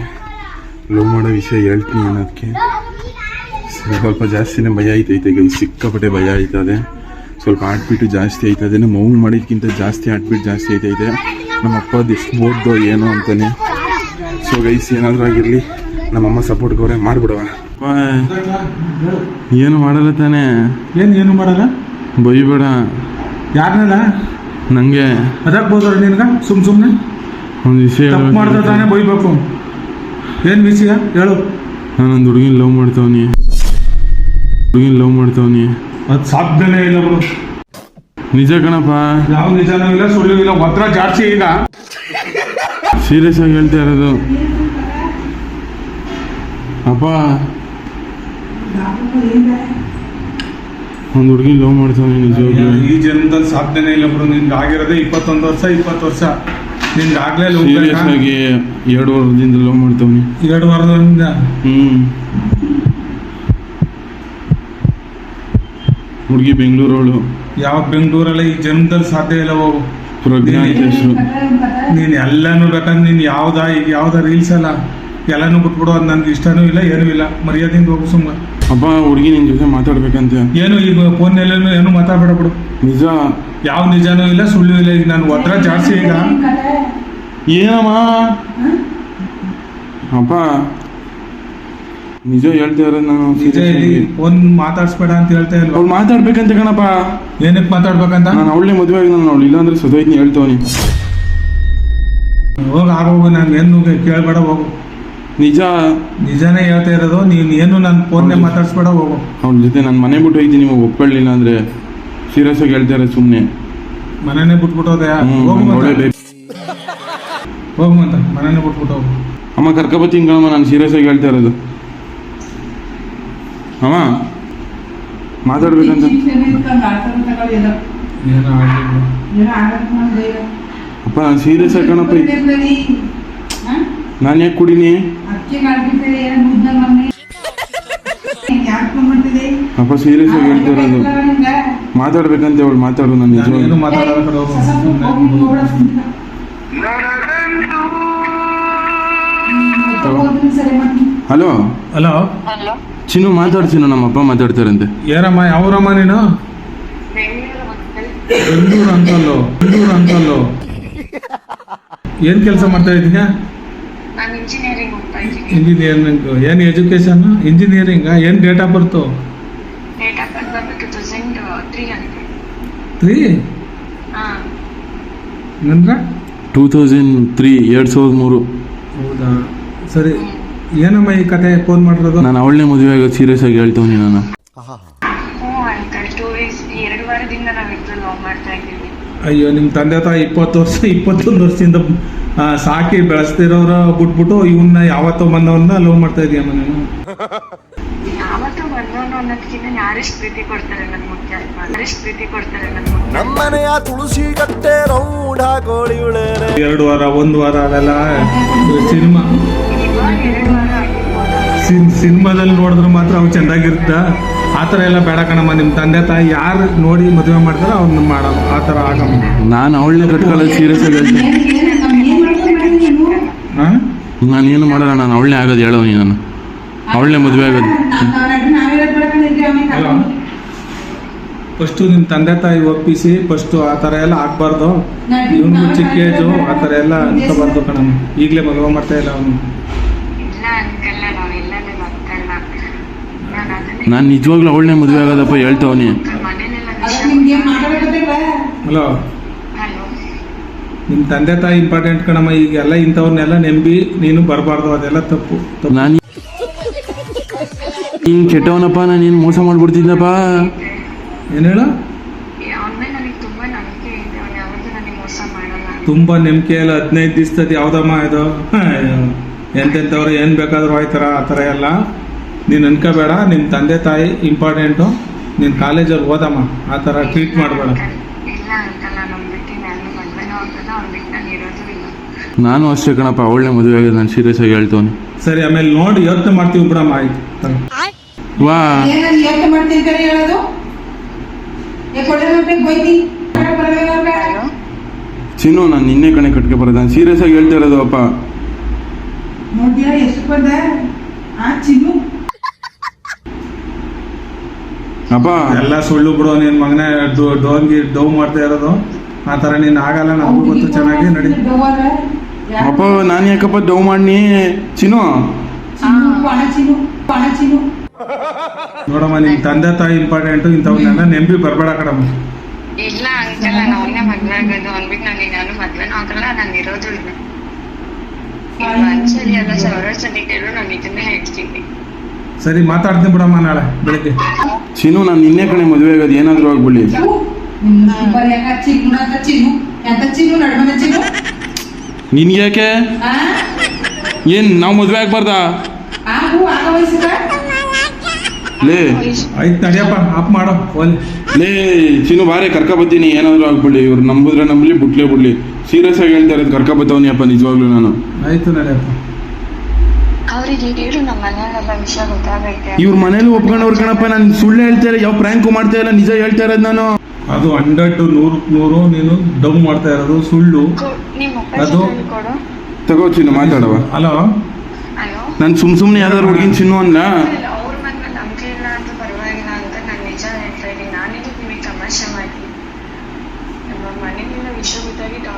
ಲವ್ ಮಾಡೋ ವಿಷಯ ಹೇಳ್ತೀನಿ ಅನ್ನೋದಕ್ಕೆ ಸ್ವಲ್ಪ ಜಾಸ್ತಿನೇ ಭಯ ಆಯ್ತೈತೆ. ಈಗ ಸಿಕ್ಕಾಪಟ್ಟೆ ಭಯ ಆಯ್ತದೆ. ಸ್ವಲ್ಪ ಆಟ್ಬಿಟ್ಟು ಜಾಸ್ತಿ ಆಯ್ತದೆ. ನಮ್ಮ ಮೌನ್ ಮಾಡಿದ್ಕಿಂತ ಜಾಸ್ತಿ ಆಟ್ಬಿಟ್ಟು ಜಾಸ್ತಿ ಆಯ್ತೈತೆ. ನಮ್ಮ ಅಪ್ಪ ಎಷ್ಟು ಓದ್ದೋ ಏನೋ ಅಂತಾನೆ. ಸೊ ಗೈಸ್ ಏನಾದರೂ ಆಗಿರಲಿ ನಮ್ಮಮ್ಮ ಸಪೋರ್ಟ್ಗವ್ರೆ ಮಾಡಿಬಿಡವ ಏನು ಮಾಡಲ್ಲ ತಾನೇ? ಏನು ಏನು ಮಾಡಲ್ಲ? ಬೈಬೇಡ. ಯಾರನ್ನಲ್ಲ ನನಗೆ ಅದಕ್ಕೆ ಬೋದ್ರ ಸುಮ್ಮ ಸುಮ್ ಸುಮ್ನೆ? ಒಂದು ವಿಷಯ ಮಾಡಿದ್ರೆ ಮಾಡ್ದ ತಾನೇ ಬೈಬೇಕು. ಏನ್ ವಿಷಯ ಹೇಳು. ನಾನೊಂದು ಹುಡುಗಿನ ಲವ್ ಮಾಡ್ತಾವನಿ. ಹುಡುಗಿನ ಲವ್ ಮಾಡ್ತಾವನಿ. ಅದು ಸಾಧ್ಯನೇ ಇಲ್ಲ ಬಿಡು ನಿಜ ಕಣಪ್ಪ. ಯಾವ ನಿಜನೂ ಇಲ್ಲ ಸುಳ್ಳು ಇಲ್ಲ ಒತ್ತರ ಜಾಸ್ತಿ ಈಗ. ಸೀರಿಯಸ್ ಆಗಿ ಹೇಳ್ತಾ ಇರೋದು. ಅಪ್ಪ. ಒಂದು ಹುಡುಗಿನ ಲವ್ ಮಾಡ್ತಾವನಿ ನಿಜ ಈ ಜನ್ಮದಲ್ಲಿ ಸಾಧ್ಯನೇ ಇಲ್ಲ ಬಿಡು ನಿನ್ಗೆ ಆಗಿರೋದೇ ಇಪ್ಪತ್ತೊಂದು ವರ್ಷ ಇಪ್ಪತ್ತು ವರ್ಷ. ನಿನ್ಗೆ ಆಗ್ಲೇ ಲವ್ ಸೀರಿಯಸ್ ಆಗಿ ಎರಡು ವರ್ಷದಿಂದ ಲವ್ ಮಾಡ್ತವನಿ. ಎರಡು ವಾರದಿಂದ? ಹ್ಮ್. ಹುಡುಗಿ ಬೆಂಗಳೂರವಳು. ಯಾವ ಬೆಂಗಳೂರಲ್ಲಿ ಈ ಜನ್ಮದಲ್ಲಿ ಸಾಧ್ಯ ಇಲ್ಲ ಹೋಗು. ಪ್ರಜ್ಞಾ ಅಂತ ಹೆಸರು ನೀನ್ ಎಲ್ಲಾನು ಬೇಕಂದ್ರೆ ನೀನ್ ಯಾವ್ದ ಈಗ ಯಾವ್ದ ರೀಲ್ಸ್ ಅಲ್ಲ ಎಲ್ಲಾನು ಬಿಟ್ಬಿಡು ಅದು ನನ್ಗೆ ಇಷ್ಟನೂ ಇಲ್ಲ ಏನೂ ಇಲ್ಲ. ಮರ್ಯಾದಿಂದ ಹೋಗು ಸುಮ್ಮ ಅಪ್ಪ ಹುಡುಗಿ ನಿನ್ ಜೊತೆ ಮಾತಾಡ್ಬೇಕಂತ. ಏನು ಈಗ ಫೋನ್ನಲ್ಲೇನು ಏನು ಮಾತಾಡ್ಬೇಡ ಬಿಡು. ನಿಜ. ಯಾವ ನಿಜನೂ ಇಲ್ಲ ಸುಳ್ಳು ಇಲ್ಲ ಈಗ ನಾನು ಒದ್ರ ಜಾಸ್ತಿ ಈಗ. ಏನಮ್ಮ? ಅಪ್ಪ ನಿಜ ಹೇಳ್ತಾ ಇರೋದು ನಾನು ನಿಜ ಇಲ್ಲಿ ಫೋನ್ ಮಾತಾಡ್ಸ್ಬೇಡ ಅಂತ ಹೇಳ್ತಾ ಇಲ್ಲ ಅವ್ಳು ಮಾತಾಡ್ಬೇಕಂತ ಕಣಪ್ಪ. ಏನಕ್ಕೆ ಮಾತಾಡ್ಬೇಕಂತ? ನಾನು ಅವಳೇ ಮದುವೆ ಆಗಿ ನಾನು ಅವಳು ಇಲ್ಲಾಂದ್ರೆ ಸದೋಯ್ತೀನಿ ಹೇಳ್ತವನಿ. ಹೋಗಿ ಆಗೋಗು ನಾನು ಏನು ಕೇಳ್ಬೇಡ ಹೋಗು. ನಿಜ. ನಿಜನೇ ಹೇಳ್ತಾ ಇರೋದು ನೀನು ಏನು ನನ್ನ ಫೋನ್ನೇ ಮಾತಾಡ್ಸ್ಬೇಡ ಹೋಗು. ಅವ್ಳ ಜೊತೆ ನಾನು ಮನೆ ಬಿಟ್ಟು ಹೋಗ್ತೀನಿ ನಿಮಗೆ ಒಪ್ಕೊಳ್ಳಿಲ್ಲ ಅಂದ್ರೆ. ಸೀರಿಯಸ್ ಆಗಿ ಹೇಳ್ತಾರೆ ಸುಮ್ನೆ ಸುಮ್ಮನೆ ಮನೆನೇ ಬಿಟ್ಬಿಟ್ಟೋದೆ ಮನೆನೇ ಬಿಟ್ಬಿಟ್ಟು ಅಮ್ಮ ಕರ್ಕೊಬತ್ತೀನಿ ಕಣಮ್ಮ ನಾನು ಸೀರಿಯಸ್ ಆಗಿ ಹೇಳ್ತಾ ಇರೋದು. ಅಮ್ಮ ಮಾತಾಡ್ಬೇಕಂತ. ಅಪ್ಪ ನಾನು ಸೀರಿಯಸ್ ಆಗಿ ಕಣಪ್ಪ. ನಾನು ಯಾಕೆ ಕುಡೀನಿ? ಅಪ್ಪ ಸೀರಿಯಸ್ ಆಗಿ ಹೇಳ್ತಾ ಇರೋದು. ಮಾತಾಡ್ಬೇಕಂತ ಅವಳು ಮಾತಾಡು ನಾನು ನಿಜವಾಗಿ. ಹಲೋ? ಹಲೋ? ಚಿನ್ನು ಮಾತಾಡ್ತೀನಿ ನಮ್ಮ ಅಪ್ಪ ಮಾತಾಡ್ತಾರಂತೆ. ಏನಮ್ಮ ಯಾವರಮ್ಮ ನೀನು? ಬೆಂಗಳೂರು ಅಂತಲ್ಲೋ ಬೆಂಗಳೂರು ಅಂತಲ್ಲೋ. ಏನ್ ಕೆಲಸ ಮಾಡ್ತಾ ಇದ್ದೀಯ? ನಾನು ಇಂಜಿನಿಯರಿಂಗ್ ಹೋಗ್ತಾ ಇದ್ದೀನಿ. ಇಂಜಿನಿಯರಿಂಗ್ ಏನ್ ಎಜುಕೇಶನ್ ಇಂಜಿನಿಯರಿಂಗ್ ಏನ್ date of birth date of birth ಬಂದು ಟೂ ತೌಸಂಡ್ ತ್ರೀ ಆಗಿದೆ ತ್ರೀ ಅಂದ್ರೆ ಟೂ ತೌಸಂಡ್ ತ್ರೀ ಎರಡು ಸಾವಿರದ ಮೂರು. ಹೌದಾ? ಸರಿ. ಏನಮ್ಮ ಈ ಕತೆ ಫೋನ್ ಮಾಡಿರೋದು? ನಾನು ಅವಳನ್ನೇ ಮದುವೆ ಆಗೋದು ಸೀರಿಯಸ್ ಆಗಿ ಹೇಳ್ತವನಿ ನಾನು. ಎರಡು ವಾರದಿಂದ ಲವ್ ಮಾಡ್ತಾ ಇದ್ದೀವಿ. ಅಯ್ಯೋ ನಿಮ್ಮ ತಂದೆ ತಾಯಿ ಇಪ್ಪತ್ತು ವರ್ಷ ಇಪ್ಪತ್ತೊಂದು ವರ್ಷದಿಂದ ಸಾಕಿ ಬೆಳೆಸ್ತಿರೋರ ಬಿಟ್ಬಿಟ್ಟು ಇವನ್ನ ಯಾವತ್ತೋ ಬಂದವನ್ನ ಲವ್ ಮಾಡ್ತಾ ಇದೀಯಮ್ಮ ನೀನು. ಯಾರೆಷ್ಟು ಪ್ರೀತಿ ಕೊಡ್ತಾರೆ ನನ್ನ ಮುಖ್ಯ ಅಲ್ವಾ? ಯಾರೆಷ್ಟು ಪ್ರೀತಿ ಕೊಡ್ತಾರೆ ನನ್ನ ಮುಖ್ಯ. ನಮ್ಮನೆಯ ತುಳಸಿ ಕಟ್ಟೆ ರೌಂಡ್ ಹಾಕೋಳಿ ಎರಡು ವಾರ ಒಂದು ವಾರ ಅದೆಲ್ಲ ಸಿನಿಮಾ. ಇವಾಗ ಎರಡು ವಾರ ಆಗಿರ್ಬೋದು ಸಿನ್ ಸಿನಿಮಾದಲ್ಲಿ ನೋಡಿದ್ರೆ ಮಾತ್ರ ಅವು ಚೆನ್ನಾಗಿರುತ್ತ? ಆ ಥರ ಎಲ್ಲ ಬೇಡ ಕಣಮ್ಮ ನಿಮ್ಮ ತಂದೆ ತಾಯಿ ಯಾರು ನೋಡಿ ಮದುವೆ ಮಾಡ್ತಾರೋ ಅವ್ನ ಮಾಡೋದು ಆ ಥರ ಆಗಮ್ಮ. ನಾನು ಅವಳನ್ನ ಕಟ್ಕೊಳ್ಳೋದು ಸೀರಿಯಸ್ ಆಗಿ ನಾನೇನು ಹಾಂ ನಾನು ಏನು ಮಾಡಲ್ಲ ನಾನು ಅವಳನ್ನೇ ಆಗೋದು ಹೇಳೋ ನೀನು. ನಾನು ಅವಳನ್ನೇ ಮದುವೆ ಆಗೋದು. ಫಸ್ಟು ನಿಮ್ಮ ತಂದೆ ತಾಯಿ ಒಪ್ಪಿಸಿ ಫಸ್ಟು ಆ ಥರ ಎಲ್ಲ ಆಗ್ಬಾರ್ದು. ಇವನು ಚಿಕ್ಕ ಏಜು ಆ ಥರ ಎಲ್ಲ ಅನ್ಕೋಬಾರ್ದು ಕಣಮ್ಮ ಈಗಲೇ ಮದುವೆ ಮಾಡ್ತಾ ಇಲ್ಲ ಅವನು. ನಾನ್ ನಿಜವಾಗ್ಲೂ ಅವಳನ್ನೇ ಮದುವೆ ಆಗೋದಪ್ಪ ಹೇಳ್ತಾವನಿ. ಹಲೋ. ಹಲೋ. ನಿಮ್ಮ ತಂದೆ ತಾಯಿ ಇಂಪಾರ್ಟೆಂಟ್ ಕಣಮ್ಮ ಈಗೆಲ್ಲ ಇಂಥವ್ರನ್ನೆಲ್ಲ ನೆಂಬಿ ನೀನು ಬರಬಾರ್ದು ಅದೆಲ್ಲ ತಪ್ಪು ತಪ್ಪು. ನಾನು ನೀನು ಕೆಟ್ಟವನಪ್ಪ ನಾನು ಏನು ಮೋಸ ಮಾಡ್ಬಿಡ್ತಿದ್ದಪ್ಪ ಏನ್ ಹೇಳ? ತುಂಬಾ ನಂಬಿಕೆ ಎಲ್ಲ ಹದಿನೈದು ದಿವಸದ ಯಾವ್ದಮ್ಮ ಇದು. ಎಂತೆಂಥವ್ರು ಏನು ಬೇಕಾದರೂ ಆಯ್ತಾರ ಆ ಥರ ಎಲ್ಲ. ನೀನು ಅನ್ಕೋಬೇಡ ನಿಮ್ಮ ತಂದೆ ತಾಯಿ ಇಂಪಾರ್ಟೆಂಟು ನೀನು ಕಾಲೇಜಲ್ಲಿ ಓದಮ್ಮ ಆ ಥರ ಟ್ರೀಟ್ ಮಾಡಬೇಡ. ಇಲ್ಲ ನಾನು ನಾನು ನಾನು ನಾನು ಅಷ್ಟೇ ಕಣಪ್ಪ ಅವಳನ್ನೇ ಮದುವೆ ಆಗಿದೆ ನಾನು ಸೀರಿಯಸ್ ಆಗಿ ಹೇಳ್ತವನು ಸರಿ ಆಮೇಲೆ ನೋಡಿ ಯೋಚನೆ ಮಾಡ್ತೀವಿ ಬಿಡಮ್ಮ ಆಯ್ತು. ವಾ. ಯೋಚನೆ ಹೇಳೋದು? ಚಿನ್ನು ನಾನು ನಿನ್ನೆ ಕಣೆ ಕಟ್ಕೆ ಬರೋದು. ನಾನು ಸೀರಿಯಸ್ ಆಗಿ ಹೇಳ್ತಾ ಇರೋದು ಅಪ್ಪ. ನೋಡ್ತೀಯಾ ಎಷ್ಟು ಬಂದ? ಆ ಚಿನ್ನು? ಅಪ್ಪ. ಎಲ್ಲ ಸುಳ್ಳು ಬಿಡು ನಿನ್ ಮಗನೇ ಡೋಂಗಿ ಡೌ ಮಾಡ್ತಾ ಇರೋದು. ಆ ಥರ ನೀನು ಆಗಲ್ಲ ನಮಗೂ ಗೊತ್ತು ಚೆನ್ನಾಗಿ ನಡಿ ಅಪ್ಪ ನಾನು ಯಾಕಪ್ಪ ಡೌ ಮಾಡಿ ಚಿನ್ನು. ಚಿನ್ನು ಪಣ ಚಿನ್ನು ಪಣ ಚಿನ್ನು. ನೋಡಮ್ಮ ನಿಮ್ ತಂದೆ ತಾಯಿ ಇಂಪಾರ್ಟೆಂಟ್ ಇಂಥವನ್ನೆಲ್ಲ ನೆಂಬಿ ಬರಬೇಡ ಕಡಮ್ಮ ಇಲ್ಲ ಅಂಕಲ್ ನಾನು ಅವನ್ನೇ ಮದ್ವೆ ಆಗೋದು ಅಂದ್ಬಿಟ್ಟು ನಾನು ನಾನು ಮದ್ವೆನೂ ಆಗಲ್ಲ ನಾನು ಇರೋದು ಇಲ್ಲ. ಈಗ ಒಂದ್ಸಲಿ ಅಲ್ಲ ಸಲ ಕೇಳು ನಾನು ಇದನ್ನೇ ಹೇಳ್ತೀನಿ. ಸರಿ ಮಾತಾಡ್ತೀನಿ ಬಿಡಮ್ಮ ನಾಳೆ ಬೆಳಿಗ್ಗೆ. ಚಿನ್ನು ನಾನು ನಿನ್ನೆ ಕಣೆ ಮದುವೆ ಆಗೋದು ಏನಾದರೂ ಆಗ್ಬಿಡಿ ಬರೀ ಏನ್ ಚಿನ್ನು ಅಂತ ಚಿನ್ನು ಎಂತ ಚಿನ್ನು ನಡ್ಮನ ಚಿನ್ನು ನಿನ್ಗೆ ಯಾಕೆ ನಾವ್ ಮದ್ವೆ ನಾವು ಮದುವೆ ಆಗ್ಬಾರ್ದಾ ಲೇ. ಆಯ್ತು ನಡಿಯಪ್ಪ ಅಪ್ ಮಾಡೋ ಲೇ ಚಿನ್ನು ಭಾರಿ ಕರ್ಕ ಬತ್ತೀನಿ ಏನಾದರೂ ಆಗ್ಬಿಡ್ಲಿ ಇವ್ರು ನಂಬುದ್ರೆ ನಂಬಲಿ ಬಿಟ್ಲೇ ಬಿಡ್ಲಿ ಸೀರಿಯಸ್ ಆಗಿ ಹೇಳ್ತಾ ಇರೋದು ಕರ್ಕ ಬತ್ತವನಿ ಅಪ್ಪ ನಿಜವಾಗ್ಲೂ ನಾನು. ಆಯ್ತು ನಡಿಯಪ್ಪ. ಇವ್ರ ಮನೇಲಿ ಒಪ್ಕೊಂಡವ್ರ ಕಣಪ್ಪ ನಾನು ಸುಳ್ಳು ಹೇಳ್ತಾ ಇಲ್ಲ ಯಾವ ಪ್ರ್ಯಾಂಕು ಮಾಡ್ತಾ ಇಲ್ಲ ನಿಜ ಹೇಳ್ತಾ ಇರೋದು ನಾನು. ಅದು ಹಂಡ್ರೆಡ್ ನೂರಕ್ಕೆ ನೂರು ನೀನು ಡೌ ಮಾಡ್ತಾ ಇರೋದು ಸುಳ್ಳು. ಅದು- ಕೊಡು. ತಗೋ ಚಿನ್ನು ಮಾತಾಡವ ಹಲೋ? ಹಲೋ ನಾನು ಸುಮ್ ಸುಮ್ಮನೆ ಯಾವ್ದಾದ್ರು ಹುಡುಗಿನ ಚಿನ್ನು ಅನ್ಲ ಅವ್ರ ಮನೆ ನಂಬಿಕೆ ಇಲ್ಲ ಅಂತ ಪರವಾಗಿಲ್ಲ ಅಂತ ನಾನು ನಿಜ ಹೇಳ್ತಾ ಇದ್ದೀನಿ ನಾನಿದು ನಿಮಗೆ ತಮಾಷೆ ಮಾಡಿ ನಮ್ಮ ಮನೆಯಲ್ಲೆಲ್ಲ ವಿಷಯ ಗೊತ್ತಾಗಿ ಟಾರ್ಚರ್ ಮಾಡ್ತಾ ಇದ್ದಾರೆ ನಾನು ಇದಕ್ಕೆ call ಮಾಡಿದ್ದು. ಹಿಂಗೆ ಆಗ್ತಿದೆ ಮನೇಲಿ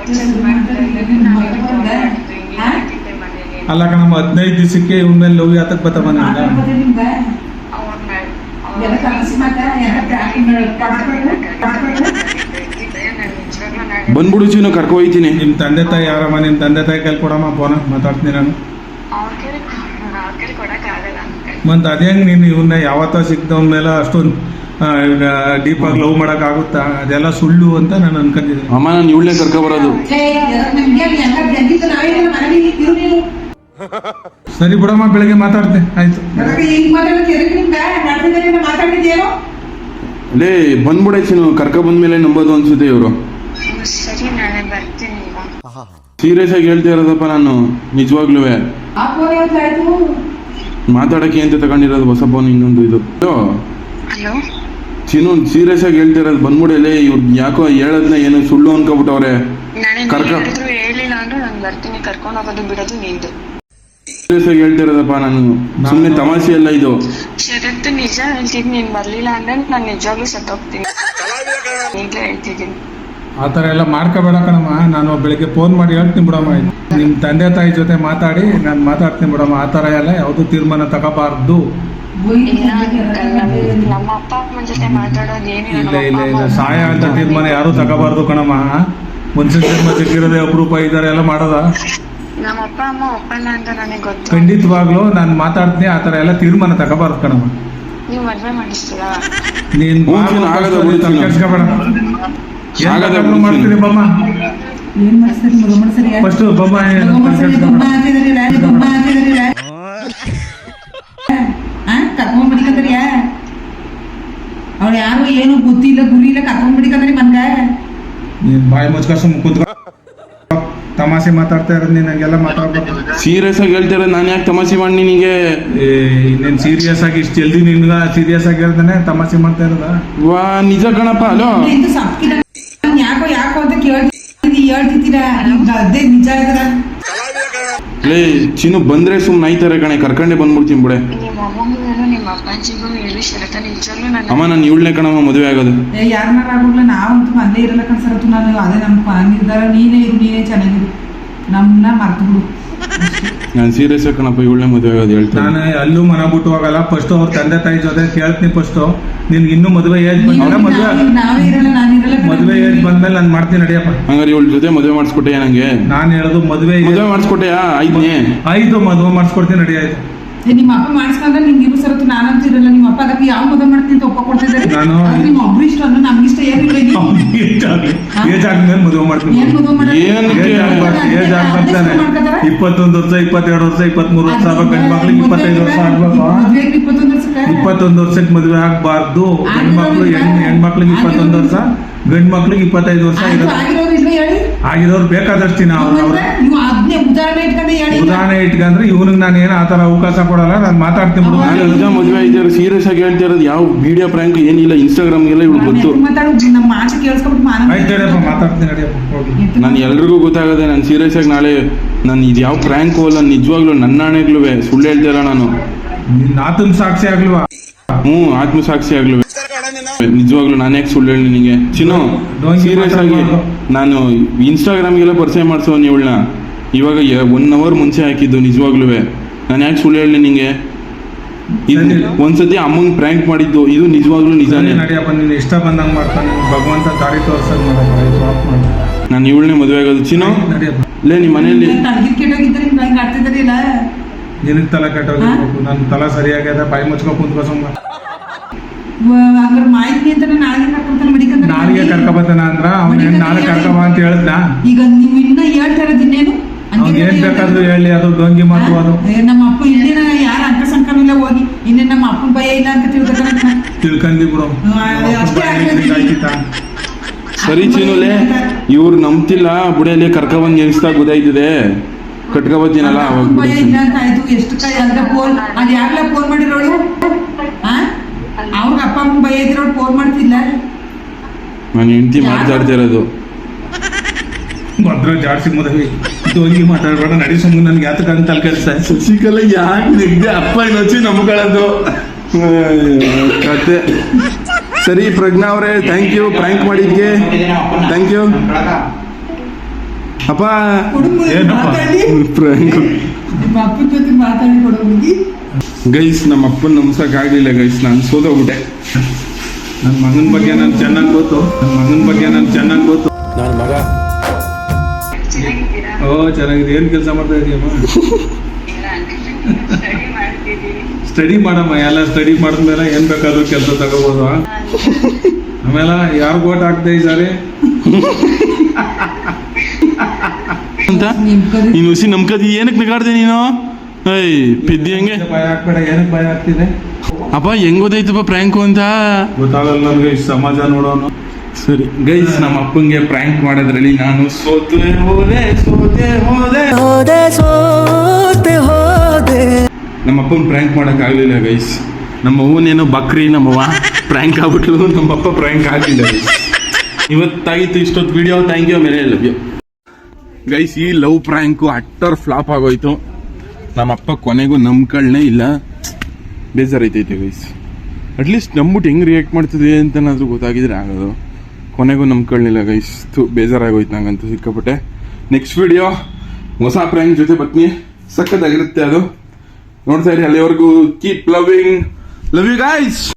ಅಲ್ಲ ಕಣಮ್ಮ ಹದಿನೈದು ದಿವಸಕ್ಕೆ ಇವನ್ ಮೇಲೆ ಲವ್ ಯಾತಕ್ ಬತ್ತ ನಾನು? ಬಂದ್ಬಿಡು ಚಿನ್ನು ಕರ್ಕೊ ಹೋಯ್ತೀನಿ. ನಿಮ್ಮ ತಂದೆ ತಾಯಿ ಯಾರಮ್ಮ? ನಿಮ್ಮ ತಂದೆ ತಾಯಿ ಕೈಲಿ ಕೊಡಮ್ಮ ಫೋನ ಮಾತಾಡ್ತೀನಿ ನಾನು. ಮತ್ತೆ ಅದೇ ನೀನು ಇವನ್ನ ಯಾವತ್ತ ಸಿಕ್ದವನ ಮೇಲೆ ಅಷ್ಟೊಂದು ಡೀಪಾಗಿ ಲವ್ ಮಾಡೋಕ್ಕಾಗುತ್ತಾ ಅದೆಲ್ಲ ಸುಳ್ಳು ಅಂತ ನಾನು ಅನ್ಕೊಂಡಿದ್ದೀನಿ. ಅಮ್ಮ ನಾನು ಇವಳೇ ಕರ್ಕೊ ಬರೋದು. ನಿಮ್ಗೆ ಎಲ್ಲ ಬಂದಿದ್ದು ನಾವೇನಿಲ್ಲ ಮನೇಲಿ ಇರು ನೀನು ಸರಿ ಬಿಡಮ್ಮ ಬೆಳಗ್ಗೆ ಮಾತಾಡ್ತೆ. ಆಯ್ತು. ನನಗೆ ಬಂದ್ಬಿಡೈತಿ ನೀವು ಲೇ ಬಂದ್ಬಿಡೆ ಕರ್ಕ ಬಂದ್ಮೇಲೆ ನಂಬೋದು ಅನ್ಸುತ್ತೆ ಇವರು. ಸೀರಿಯಸ್ ಆಗಿ ಹೇಳ್ತಾ ಇರೋದಪ್ಪ ನಾನು ನಿಜವಾಗ್ಲೂ. ಆ ಫೋನ್ ಯಾವ್ದಾಯ್ತು ಮಾತಾಡಕ್ಕೆ ಅಂತ ತಗೊಂಡಿರೋದು ಹೊಸ ಬೋನ್ ಇನ್ನೊಂದು ಇದು. ಹಲೋ? ಚಿನ್ನು ಸೀರಿಯಸ್ ಆಗಿ ಹೇಳ್ತಿರೋದು ಬಂದ್ಬಿಡಲೆ ಇವ್ರು ಯಾಕೋ ಹೇಳದ್ನ ಏನೋ ಸುಳ್ಳು ಅನ್ಕೋಬಿಟ್ಟವ್ರೆ. ಕರ್ಕ- ಹೇಳಿಲ್ಲ ಅಂದ್ರೆ ನಾನು ಬರ್ತೀನಿ ಕರ್ಕೊಂಡು ಹೋಗೋದು ಬಿಡೋದು ನಿಂದು. ಸೀರಿಯಸ್ ಆಗಿ ಹೇಳ್ತಿರೋದಪ್ಪ ನಾನು. ಸುಮ್ಮನೆ ತಮಾಷೆ ಎಲ್ಲ ಇದು. ಶರತ್ ನಿಜ ಹೇಳ್ತಿದ್ದೀನಿ ನೀನ್ ಬರ್ಲಿಲ್ಲ ಅಂದ್ರೆ ನಾನು ನಿಜವಾಗ್ಲೂ ಸತ್ತೋಗ್ತೀನಿ. ಈಗಲೇ ಹೇಳ್ತಿದ್ದೀನಿ. ಆ ಥರ ಎಲ್ಲ ಮಾಡ್ಕೋಬೇಡ ಕಣಮ್ಮ. ನಾನು ಬೆಳಿಗ್ಗೆ ಫೋನ್ ಮಾಡಿ ಹೇಳ್ತೀನಿ ಬಿಡಮ್ಮ. ನಿಮ್ಮ ತಂದೆ ತಾಯಿ ಜೊತೆ ಮಾತಾಡಿ ನಾನು ಮಾತಾಡ್ತೀನಿ ಬಿಡಮ್ಮ. ಆ ಥರ ಎಲ್ಲ ಯಾವುದೂ ತೀರ್ಮಾನ ತಗೋಬಾರ್ದು. ಇಲ್ಲ ಅಂಕಲ್ ನಮ್- ನಮ್ಮ ಅಪ್ಪ ಅಮ್ಮನ ಜೊತೆ ಮಾತಾಡೋದು ಏನಿಲ್ಲ ಇಲ್ಲ ಇಲ್ಲ. ಇಲ್ಲ ಸಹಾಯ ಅಂತ ತೀರ್ಮಾನ ಯಾರು ತಗೋಬಾರ್ದು ಕಣಮ್ಮ. ಮನುಷ್ಯನ ಜನ್ಮ ಸಿಕ್ಕಿರೋದೇ ಅಪರೂಪ ಇದ್ದಾರೆ ಎಲ್ಲ ಮಾಡೋದ? ನಮ್ಮ ಅಪ್ಪ ಅಮ್ಮ ಒಪ್ಪಲ್ಲ ಅಂತ ನನಗೆ ಗೊತ್ತು ಖಂಡಿತವಾಗ್ಲೂ ನಾನು ಮಾತಾಡ್ತೀನಿ ಆ ಥರ ಎಲ್ಲ ತೀರ್ಮಾನ ತಗೋಬಾರ್ದು ಕಣಮ್ಮ. ನೀವು ಮದ್ವೆ ಮಾಡಿಸ್ತೀರಾ ನೀನ್ ಹ್ಞೂ ಚಿನ್ನ, ಆಗದ ಬಿಡು ಚಿನ್ನ. ಕೆಡ್ಸ್ಕೊಬೇಡ. ಏನ್ ಆಗದ ಬೇಕಾದ್ರೂ ಬಿಡು ಮಾಡ್ತೀನಿ ಬಮ್ಮ? ಏನ್ ಫಸ್ಟ್ ಬಮ್ಮ ಏನು ಆ ಕರ್ಕೊಂಡ್ ಬಿಡಿಕಂದ್ರಿಯ ಯಾರು ಏನು ಬುದ್ಧಿ ಇಲ್ಲ ಗುರಿ ಇಲ್ಲ ಕರ್ಕೊಂಡ್ ಬಿಡಿಕಂದ್ರಿ ಮನ್ಗ. ನೀನ್ ಬಾಯಿ ಮುಚ್ಕಸ ಕುಂತ್ಕೊ. ತಮಾಷೆ ಮಾತಾಡ್ತಾ ಇರೋದು ನೀನು ಹಂಗೆಲ್ಲ ಮಾತಾಡ್ಬೇಕು ಸೀರಿಯಸ್ ಆಗಿ ಹೇಳ್ತಿರೋ ನಾನು ಯಾಕೆ ತಮಾಷೆ ಮಾಡಿ ನಿನಗೆ? ಏ ನೀನ್ ಸೀರಿಯಸ್ ಆಗಿ ಇಷ್ಟು ಜಲ್ದಿ ನಿನ್ಗ ಸೀರಿಯಸ್ ಆಗಿ ಹೇಳ್ತಾನೆ ತಮಾಷೆ ಮಾಡ್ತಾ ಇರೋದ? ವಾ ನಿಜ ಕಣಪ್ಪ ಅಲೋ ಇದು ಸಪ್ಕಿನ ಯಾಕೋ ಯಾಕೋ ಅಂತ ಕೇಳ್ತೀನಿ ಹೇಳ್ತಿದ್ದೀರಾ? ನಿಮ್ಗೆ ಅದೇ ನಿಜ ಇದ್ರ ಲೇ ಚಿನ್ನು ಬಂದ್ರೆ ಸುಮ್ಮನೆ ಆಯ್ತಾರೆ ಕಣೆ ಕರ್ಕೊಂಡೆ ಬಂದ್ಬಿಡ್ತೀನಿ ಬಿಡೆ. ಹೇಳು ಶರತ ನಿಜವಾಗ್ಲೂ ನನ್ನ ಅಮ್ಮ ನಾನು ಇವಳನೇ ಕಣಮ್ಮ ಮದುವೆ ಆಗೋದು. ಏ ಯಾರನ್ನಾರ ಆಗೋಗ್ಲ ನಾವಂತೂ ಅಲ್ಲೇ ಇರಲ್ಲ ಕನ್ಸರತ್ತು ನಾನು ಅದೇ ನಮ್ಮ ನಿರ್ಧಾರ. ನೀನೇ ಇರು ನೀನೇ ಚೆನ್ನಾಗಿರು. ನಮ್ಮನ್ನ ಮರ್ತು ಬಿಡು ನಾನು ಸೀರಿಯಸ್ ಕಣಪ್ಪ ಇವಳನೇ ಮದುವೆ ಆಗೋದು ಹೇಳ್ತೀನಿ. ನಾನು ಅಲ್ಲೂ ಮನ ಬಿಟ್ಟು ಹೋಗಲ್ಲ ಫಸ್ಟ್ ಅವ್ರ ತಂದೆ ತಾಯಿ ಜೊತೆ ಕೇಳ್ತೀನಿ ಫಸ್ಟ್ ನಿನ್ಗೆ ಇನ್ನೂ ಮದುವೆ ಏಜ್ ಬಂದ ಮದುವೆ ನಾವೇ- ನಾವೇ ಇರಲ್ಲ ನಾನು ಇರಲ್ಲ ಕಣೆ. ಮದುವೆ ಏಜ್ ಬಂದ್ಮೇಲೆ ನಾನು ಮಾಡ್ತೀನಿ ನಡಿಯಪ್ಪ. ಹಂಗಾರೆ ಇವಳ ಜೊತೆ ಮದುವೆ ಮಾಡಿಸ್ಕೊಟ್ಟೆ ನಂಗೆ? ನಾನು ಹೇಳೋದು ಮದುವೆ ಮದುವೆ ಮಾಡಿಸ್ಕೊಟ್ಟೆಯಾ? ಐದನೇ? ಐದು ಮದುವೆ ಮಾಡಿಸ್ಕೊಡ್ತೀನಿ ನಡಿ ಆಯ್ತು. ನಿಮ್ಮ ಅಪ್ಪ ಮಾಡಿಸ್ಕೊಂಡ್ರೆ ನಿಮ್ಗೆ ಇರು ಸರತ್ತು ನಾನಂತ ಇರಲ್ಲ ನಿಮ್ಮ ಅಪ್ಪ ಅದಕ್ಕೆ ಯಾವ ಮದುವೆ ಮಾಡ್ತೀನಿ ಅಂತ ಒಪ್ಪ ಕೊಡ್ತಿದ್ದಾರೆ? ನಾನು- ನಿಮ್ಮ ಒಬ್ರು ಇಷ್ಟ ಅಂದ್ರೆ ನಮ್ಗೆ ಇಷ್ಟ. ಏನಿಲ್ಲ. ಏಜ್ ಆದ್ಮೇಲೆ ಮದುವೆ ಮಾಡ್ತೀನಿ. ಏನ್ ಮದುವೆ ಮಾಡೋದು? ಏನಕ್ಕೆ? ಏಜ್ ಆಗ್ಬಾರ್ದು ಏಜ್ ಆಗ್ಬಾರ್ದಾನೆ ಮಾಡ್ಕೊತಾರೆ? ಇಪ್ಪತ್ತೊಂದು ವರ್ಷ ಇಪ್ಪತ್ತೆರಡು ವರ್ಷ ಇಪ್ಪತ್ಮೂರು ವರ್ಷ ಆಗ್ಬೇಕು. ಗಂಡು ಮಕ್ಳಿಗೆ ಇಪ್ಪತ್ತೈದು ವರ್ಷ ಆಗ್ಬೇಕು. ಮದ್ವೆಗೆ ಇಪ್ಪತ್ತೊಂದು ವರ್ಷಕ್ಕೆ ಇಪ್ಪತ್ತೊಂದು ವರ್ಷಕ್ಕೆ ಮದುವೆ ಆಗ್ಬಾರ್ದು. ಹೆಣ್ಮಕ್ಳು ಮಕ್ಳು ಹೆಣ್ಣು ಹೆಣ್ಮಕ್ಳಿಗೆ ಇಪ್ಪತ್ತೊಂದು ವರ್ಷ ಗಂಡು ಮಕ್ಳಿಗೆ ಇಪ್ಪತ್ತೈದು ವರ್ಷ ಆಗಿರೋರು ಹೇಳಿ ಆಗಿರೋರು ಬೇಕಾದಷ್ಟು ದಿನ ನೀವು ಉದಾಹರಣೆ ಇಟ್ಕೊಂಡು ಹೇಳಿ ಉದಾಹರಣೆ ಇಟ್ಕೊಂಡ್ರೆ ಇವನಿಗೆ ನಾನು ಏನು ಆ ಥರ ಅವಕಾಶ ಕೊಡಲ್ಲ ನಾನು ಮಾತಾಡ್ತೀನಿ ಬಿಡು. ನಾನು ನಿಜ ಮದುವೆ ಇದ್ದಾರೆ? ಸೀರಿಯಸ್ ಆಗಿ ಹೇಳ್ತಾ ಇರೋದು ಯಾವ ವಿಡಿಯೋ ಪ್ರ್ಯಾಂಕ್ ಏನಿಲ್ಲ ಇನ್ಸ್ಟಾಗ್ರಾಮ್ಗೆಲ್ಲ ಇವಳು ಗೊತ್ತು. ಮಾತಾಡೋದು? ನಮ್ಮ ಮಾತು ಕೇಳಿಸ್ಕೊಬಿಟ್ಟು ಮಾನ ಆಯ್ತು ಹೇಳಿಯಪ್ಪ ಮಾತಾಡ್ತೀನಿ. ನಡಿಯಪ್ಪ ಹೋಗಿ. ನಾನು ಎಲ್ರಿಗೂ ಗೊತ್ತಾಗದೆ ನಾನು ಸೀರಿಯಸ್ ಆಗಿ ನಾಳೆ ನಾನು ಇದು ಯಾವ ಪ್ರ್ಯಾಂಕು ಅಲ್ಲ ನಿಜವಾಗ್ಲೂ ನನ್ನ ಹಣೆಗ್ಲೂ ಸುಳ್ಳು ಹೇಳ್ತಿಲ್ಲ ನಾನು. ನಿನ್ನ ಆತನ ಸಾಕ್ಷಿ ಆಗ್ಲ್ವಾ? ಹ್ಞೂ ಆತ್ಮಸಾಕ್ಷಿ ಆಗ್ಲೂ ನಿಜವಾಗ್ಲೂ ನಾನು ಯಾಕೆ ಸುಳ್ಳು ಹೇಳಿ ನಿನಗೆ? ಚಿನ್ನು ಸೀರಿಯಸ್ ಆಗಿ. ನಾನು ಇನ್ಸ್ಟಾಗ್ರಾಮ್ಗೆಲ್ಲ ಪರಿಚಯ ಮಾಡಿಸುವ ಇವಳನ್ನ ಇವಾಗ ಒನ್ ಅವರ್ ಮುಂಚೆ ಹಾಕಿದ್ದು ನಿಜವಾಗ್ಲೂ. ನಾನು ಯಾಕೆ ಸುಳ್ಳು ಹೇಳಿ ನಿಂಗೆ. ಒಂದ್ಸತಿ ಅಮ್ಮಂಗ್ ಪ್ರ್ಯಾಂಕ್ ಮಾಡಿದ್ದು ಇದು ನಿಜವಾಗ್ಲೂ ನಿಜಾನೇ? ನಡೆಯಪ್ಪ ನೀನು ಇಷ್ಟ ಬಂದಂಗೆ ಮಾಡ್ತಾನೆ ಭಗವಂತ ದಾರಿ ತೋರ್ಸೋದು ಮಾಡಪ್ಪ ನಾನು ಇವಳನ್ನೇ ಮದುವೆ ಆಗೋದು. ಚಿನ್ನು ಲೇ ನಿಮ್ಮ ಮನೆಯಲ್ಲಿ ನಿನಗ್ ತಲೆ ಕೆಟ್ಟೋಗಿರ್ಬೇಕು ನನ್ನ ತಲೆ ಸರಿಯಾಗ್ಯದ ಬಾಯಿ ಮುಚ್ಕೊ ಕುಂತ್ಕೊ ಹಂಗಾರೆ ಮಾಹಿತಿ ಅಂತ ನಾಳೆ ಕರ್ಕೊಂತಾನೆ ಮೆಡಿಕಲ್ ನಾಳೆಗೆ ಕರ್ಕೊಬತ್ತಾನ ಅಂದ್ರ ಅವ್ನ ನಾಳೆ ಕರ್ಕೊಬ ಅಂತ ಹೇಳ್ದ ಈಗ ನೀವು ಇನ್ನ ಹೇಳ್ತಾ ಇರೋದು ಇನ್ನೇನು? ಏನ್ ಬೇಕಾದ್ರೂ ಹೇಳಿ ಅದು ಡೊಂಗಿ ಮಾತು ಅದು. ನಮ್ಮ ಅಪ್ಪ ಇನ್ನೇನ ಯಾರ ಅಂಕ ಸಂಕಮಿಲ್ಲ ಹೋಗಿ ಇನ್ನೇನು ನಮ್ಮ ಅಪ್ಪನ ಭಯ ಇಲ್ಲ ಅಂತ ತಿಳ್ಕೊತಾನೆ ತಿಳ್ಕಂದಿ ಬಿಡು. ಸರಿ ಚೀನುಲೆ ಇವ್ರು ನಂಬ್ತಿಲ್ಲ ಬುಡಲ್ಲಿ ಕರ್ಕೊಬಂದು ಎನಿಸ್ತಾ ಗೊತ್ತಾಯ್ತದೆ ಕಟ್ಕೊಬತ್ತೀನಲ್ಲ ಭಯ ಬಿಡು. ಇಲ್ಲ ಅಂತ ಆಯ್ತು. ಎಷ್ಟು ಕೈ ಅಂತ ಫೋನ್ ಅದು ಯಾರ ಫೋನ್ ಮಾಡಿರೋಳು? ಆ ಅವ್ರಿಗೆ ಅಪ್ಪ ಅಮ್ಮ ಭಯ ಅವ್ರು ಫೋನ್ ಮಾಡ್ತಿಲ್ಲ ನಾನು ಹೆಂಡತಿ ಮಾತಾಡ್ತಾ ಇರೋದು. ಭದ್ರ ಜಾಡ್ಸಿ ಮದುವೆ. ಡೊಂಗಿ ಮಾತಾಡಬೇಡ ನಡಿ ಸುಮ್ಮನೆ ನನ್ಗೆ ಯಾತಕ್ಕೆ ಅಂತ ಕೆಲ್ಸ ಶಶಿಕಲಾ ಯಾಕೆ ನಿದ್ದೆ ಅಪ್ಪ ಇನ್ನೊಚ್ಚಿ ನಂಬ್ಕೊಳ್ಳೋದು. ಕತೆ. ಸರಿ ಪ್ರಜ್ಞಾ ಅವರೇ ಥ್ಯಾಂಕ್ ಯು ಪ್ರ್ಯಾಂಕ್ ಮಾಡಿದ್ಕೆ. ಥ್ಯಾಂಕ್ ಯು ಅಪ್ಪ. ಏನಪ್ಪ? ಪ್ರ್ಯಾಂಕ್ ನಿಮ್ಮ ಅಪ್ಪನ ಜೊತೆ ಮಾತಾಡಿ ಕೊಡೋ ಹುಡುಗಿ ಗೈಸ್ ನಮ್ಮ ಅಪ್ಪನ ಆಗ್ಲಿಲ್ಲ ಗೈಸ್ ನಾನು ಸೋದೋಗ್ಬಿಟ್ಟೆ ನನ್ನ ಮಗನ ಬಗ್ಗೆ ನಾನು ಚೆನ್ನಾಗಿ ಗೊತ್ತು. ನನ್ನ ಮಗನ ಬಗ್ಗೆ ನಾನು ಚೆನ್ನಾಗಿ ಗೊತ್ತು. ನನ್ನ ಮಗ. ಓ ಚೆನ್ನಾಗಿದೆ. ಏನು ಕೆಲಸ ಮಾಡ್ತಾ ಇದೀಯಮ್ಮ ಸ್ಟಡಿ ಮಾಡಮ್ಮ ಎಲ್ಲ ಸ್ಟಡಿ ಮಾಡಿದ್ಮೇಲೆ ಏನ್ ಬೇಕಾದ್ರೂ ಕೆಲಸ ತಗೋಬೋದು ಆಮೇಲೆ ಯಾರು ಓಟ್ ಹಾಕ್ತಾ ಇದ್ದಾರೆ ಅಂತ? ನೀನು ಹುಸಿ ನಮ್ಕದಿ ಏನಕ್ಕೆ ನಗಾಡ್ದೆ ನೀನು? ಏಯ್ ಪಿದ್ದಿ ಹೆಂಗೆ ಭಯ ಆಗ್ಬೇಡ ಏನಕ್ಕೆ ಭಯ ಆಗ್ತಿದೆ? ಅಪ್ಪ ಹೆಂಗ್ ಗೊತ್ತಾಯ್ತಪ್ಪ ಪ್ರ್ಯಾಂಕು ಅಂತ? ಗೊತ್ತಾಗಲ್ಲ ನನಗೆ ಈ ಸಮಾಜ ನೋಡೋನು. ಸರಿ. ಗೈಸ್ ನಮ್ಮ ಅಪ್ಪಂಗೆ ಪ್ರ್ಯಾಂಕ್ ಮಾಡೋದ್ರಲ್ಲಿ ನಾನು ಸೋತೆ ಹೋದೆ ಸೋತೆ ಹೋದೆ. ಹೋದೆ ಸೋತೆ ಹೋದೆ. ನಮ್ಮ ಅಪ್ಪನ ಪ್ರ್ಯಾಂಕ್ ಮಾಡಕ್ ಆಗ್ಲಿಲ್ಲ ಗೈಸ್. ನಮ್ಮ ಅವ್ವನೇನೋ ಬಕ್ರಿ ನಮ್ಮವ್ವ ಪ್ರ್ಯಾಂಕ್ ಆಗ್ಬಿಟ್ಲು ನಮ್ಮ ಅಪ್ಪ ಪ್ರ್ಯಾಂಕ್ ಆಗಿಲ್ಲ ಇವತ್ತಾಗಿತ್ತು ಇಷ್ಟೊತ್ತು ವಿಡಿಯೋ ಥ್ಯಾಂಕ್ ಯು ಮೇಲೆ ಲವ್ ಯು ಗೈಸ್ ಈ ಲವ್ ಪ್ರ್ಯಾಂಕು ಅಟ್ಟರ್ ಫ್ಲಾಪ್ ಆಗೋಯ್ತು. ನಮ್ಮ ಅಪ್ಪ ಕೊನೆಗೂ ನಂಬ್ಕೊಳ್ಳೇ ಇಲ್ಲ. ಬೇಜಾರೈತೈತೆ ಗೈಸ್ ಅಟ್ಲೀಸ್ಟ್ ನಂಬಿಟ್ಟು ಹೆಂಗೆ ರಿಯಾಕ್ಟ್ ಮಾಡ್ತಿದೆ ಅಂತನಾದ್ರೂ ಗೊತ್ತಾಗಿದ್ರೆ ಆಗೋದು. ಕೊನೆಗೂ ನಂಬ್ಕೊಳ್ಳಿಲ್ಲ ಗೈಸ್ ತು ಬೇಜಾರಾಗೋಯ್ತು ನಂಗಂತೂ ಸಿಕ್ಕಾಪಟ್ಟೆ. ನೆಕ್ಸ್ಟ್ ವಿಡಿಯೋ ಹೊಸ ಪ್ರ್ಯಾಂಕ್ ಜೊತೆ ಬರ್ತೀನಿ ಸಖತ್ತಾಗಿರುತ್ತೆ ಅದು. ನೋಡ್ತಾ ಇರಿ ಅಲ್ಲಿವರೆಗೂ. Keep loving love you guys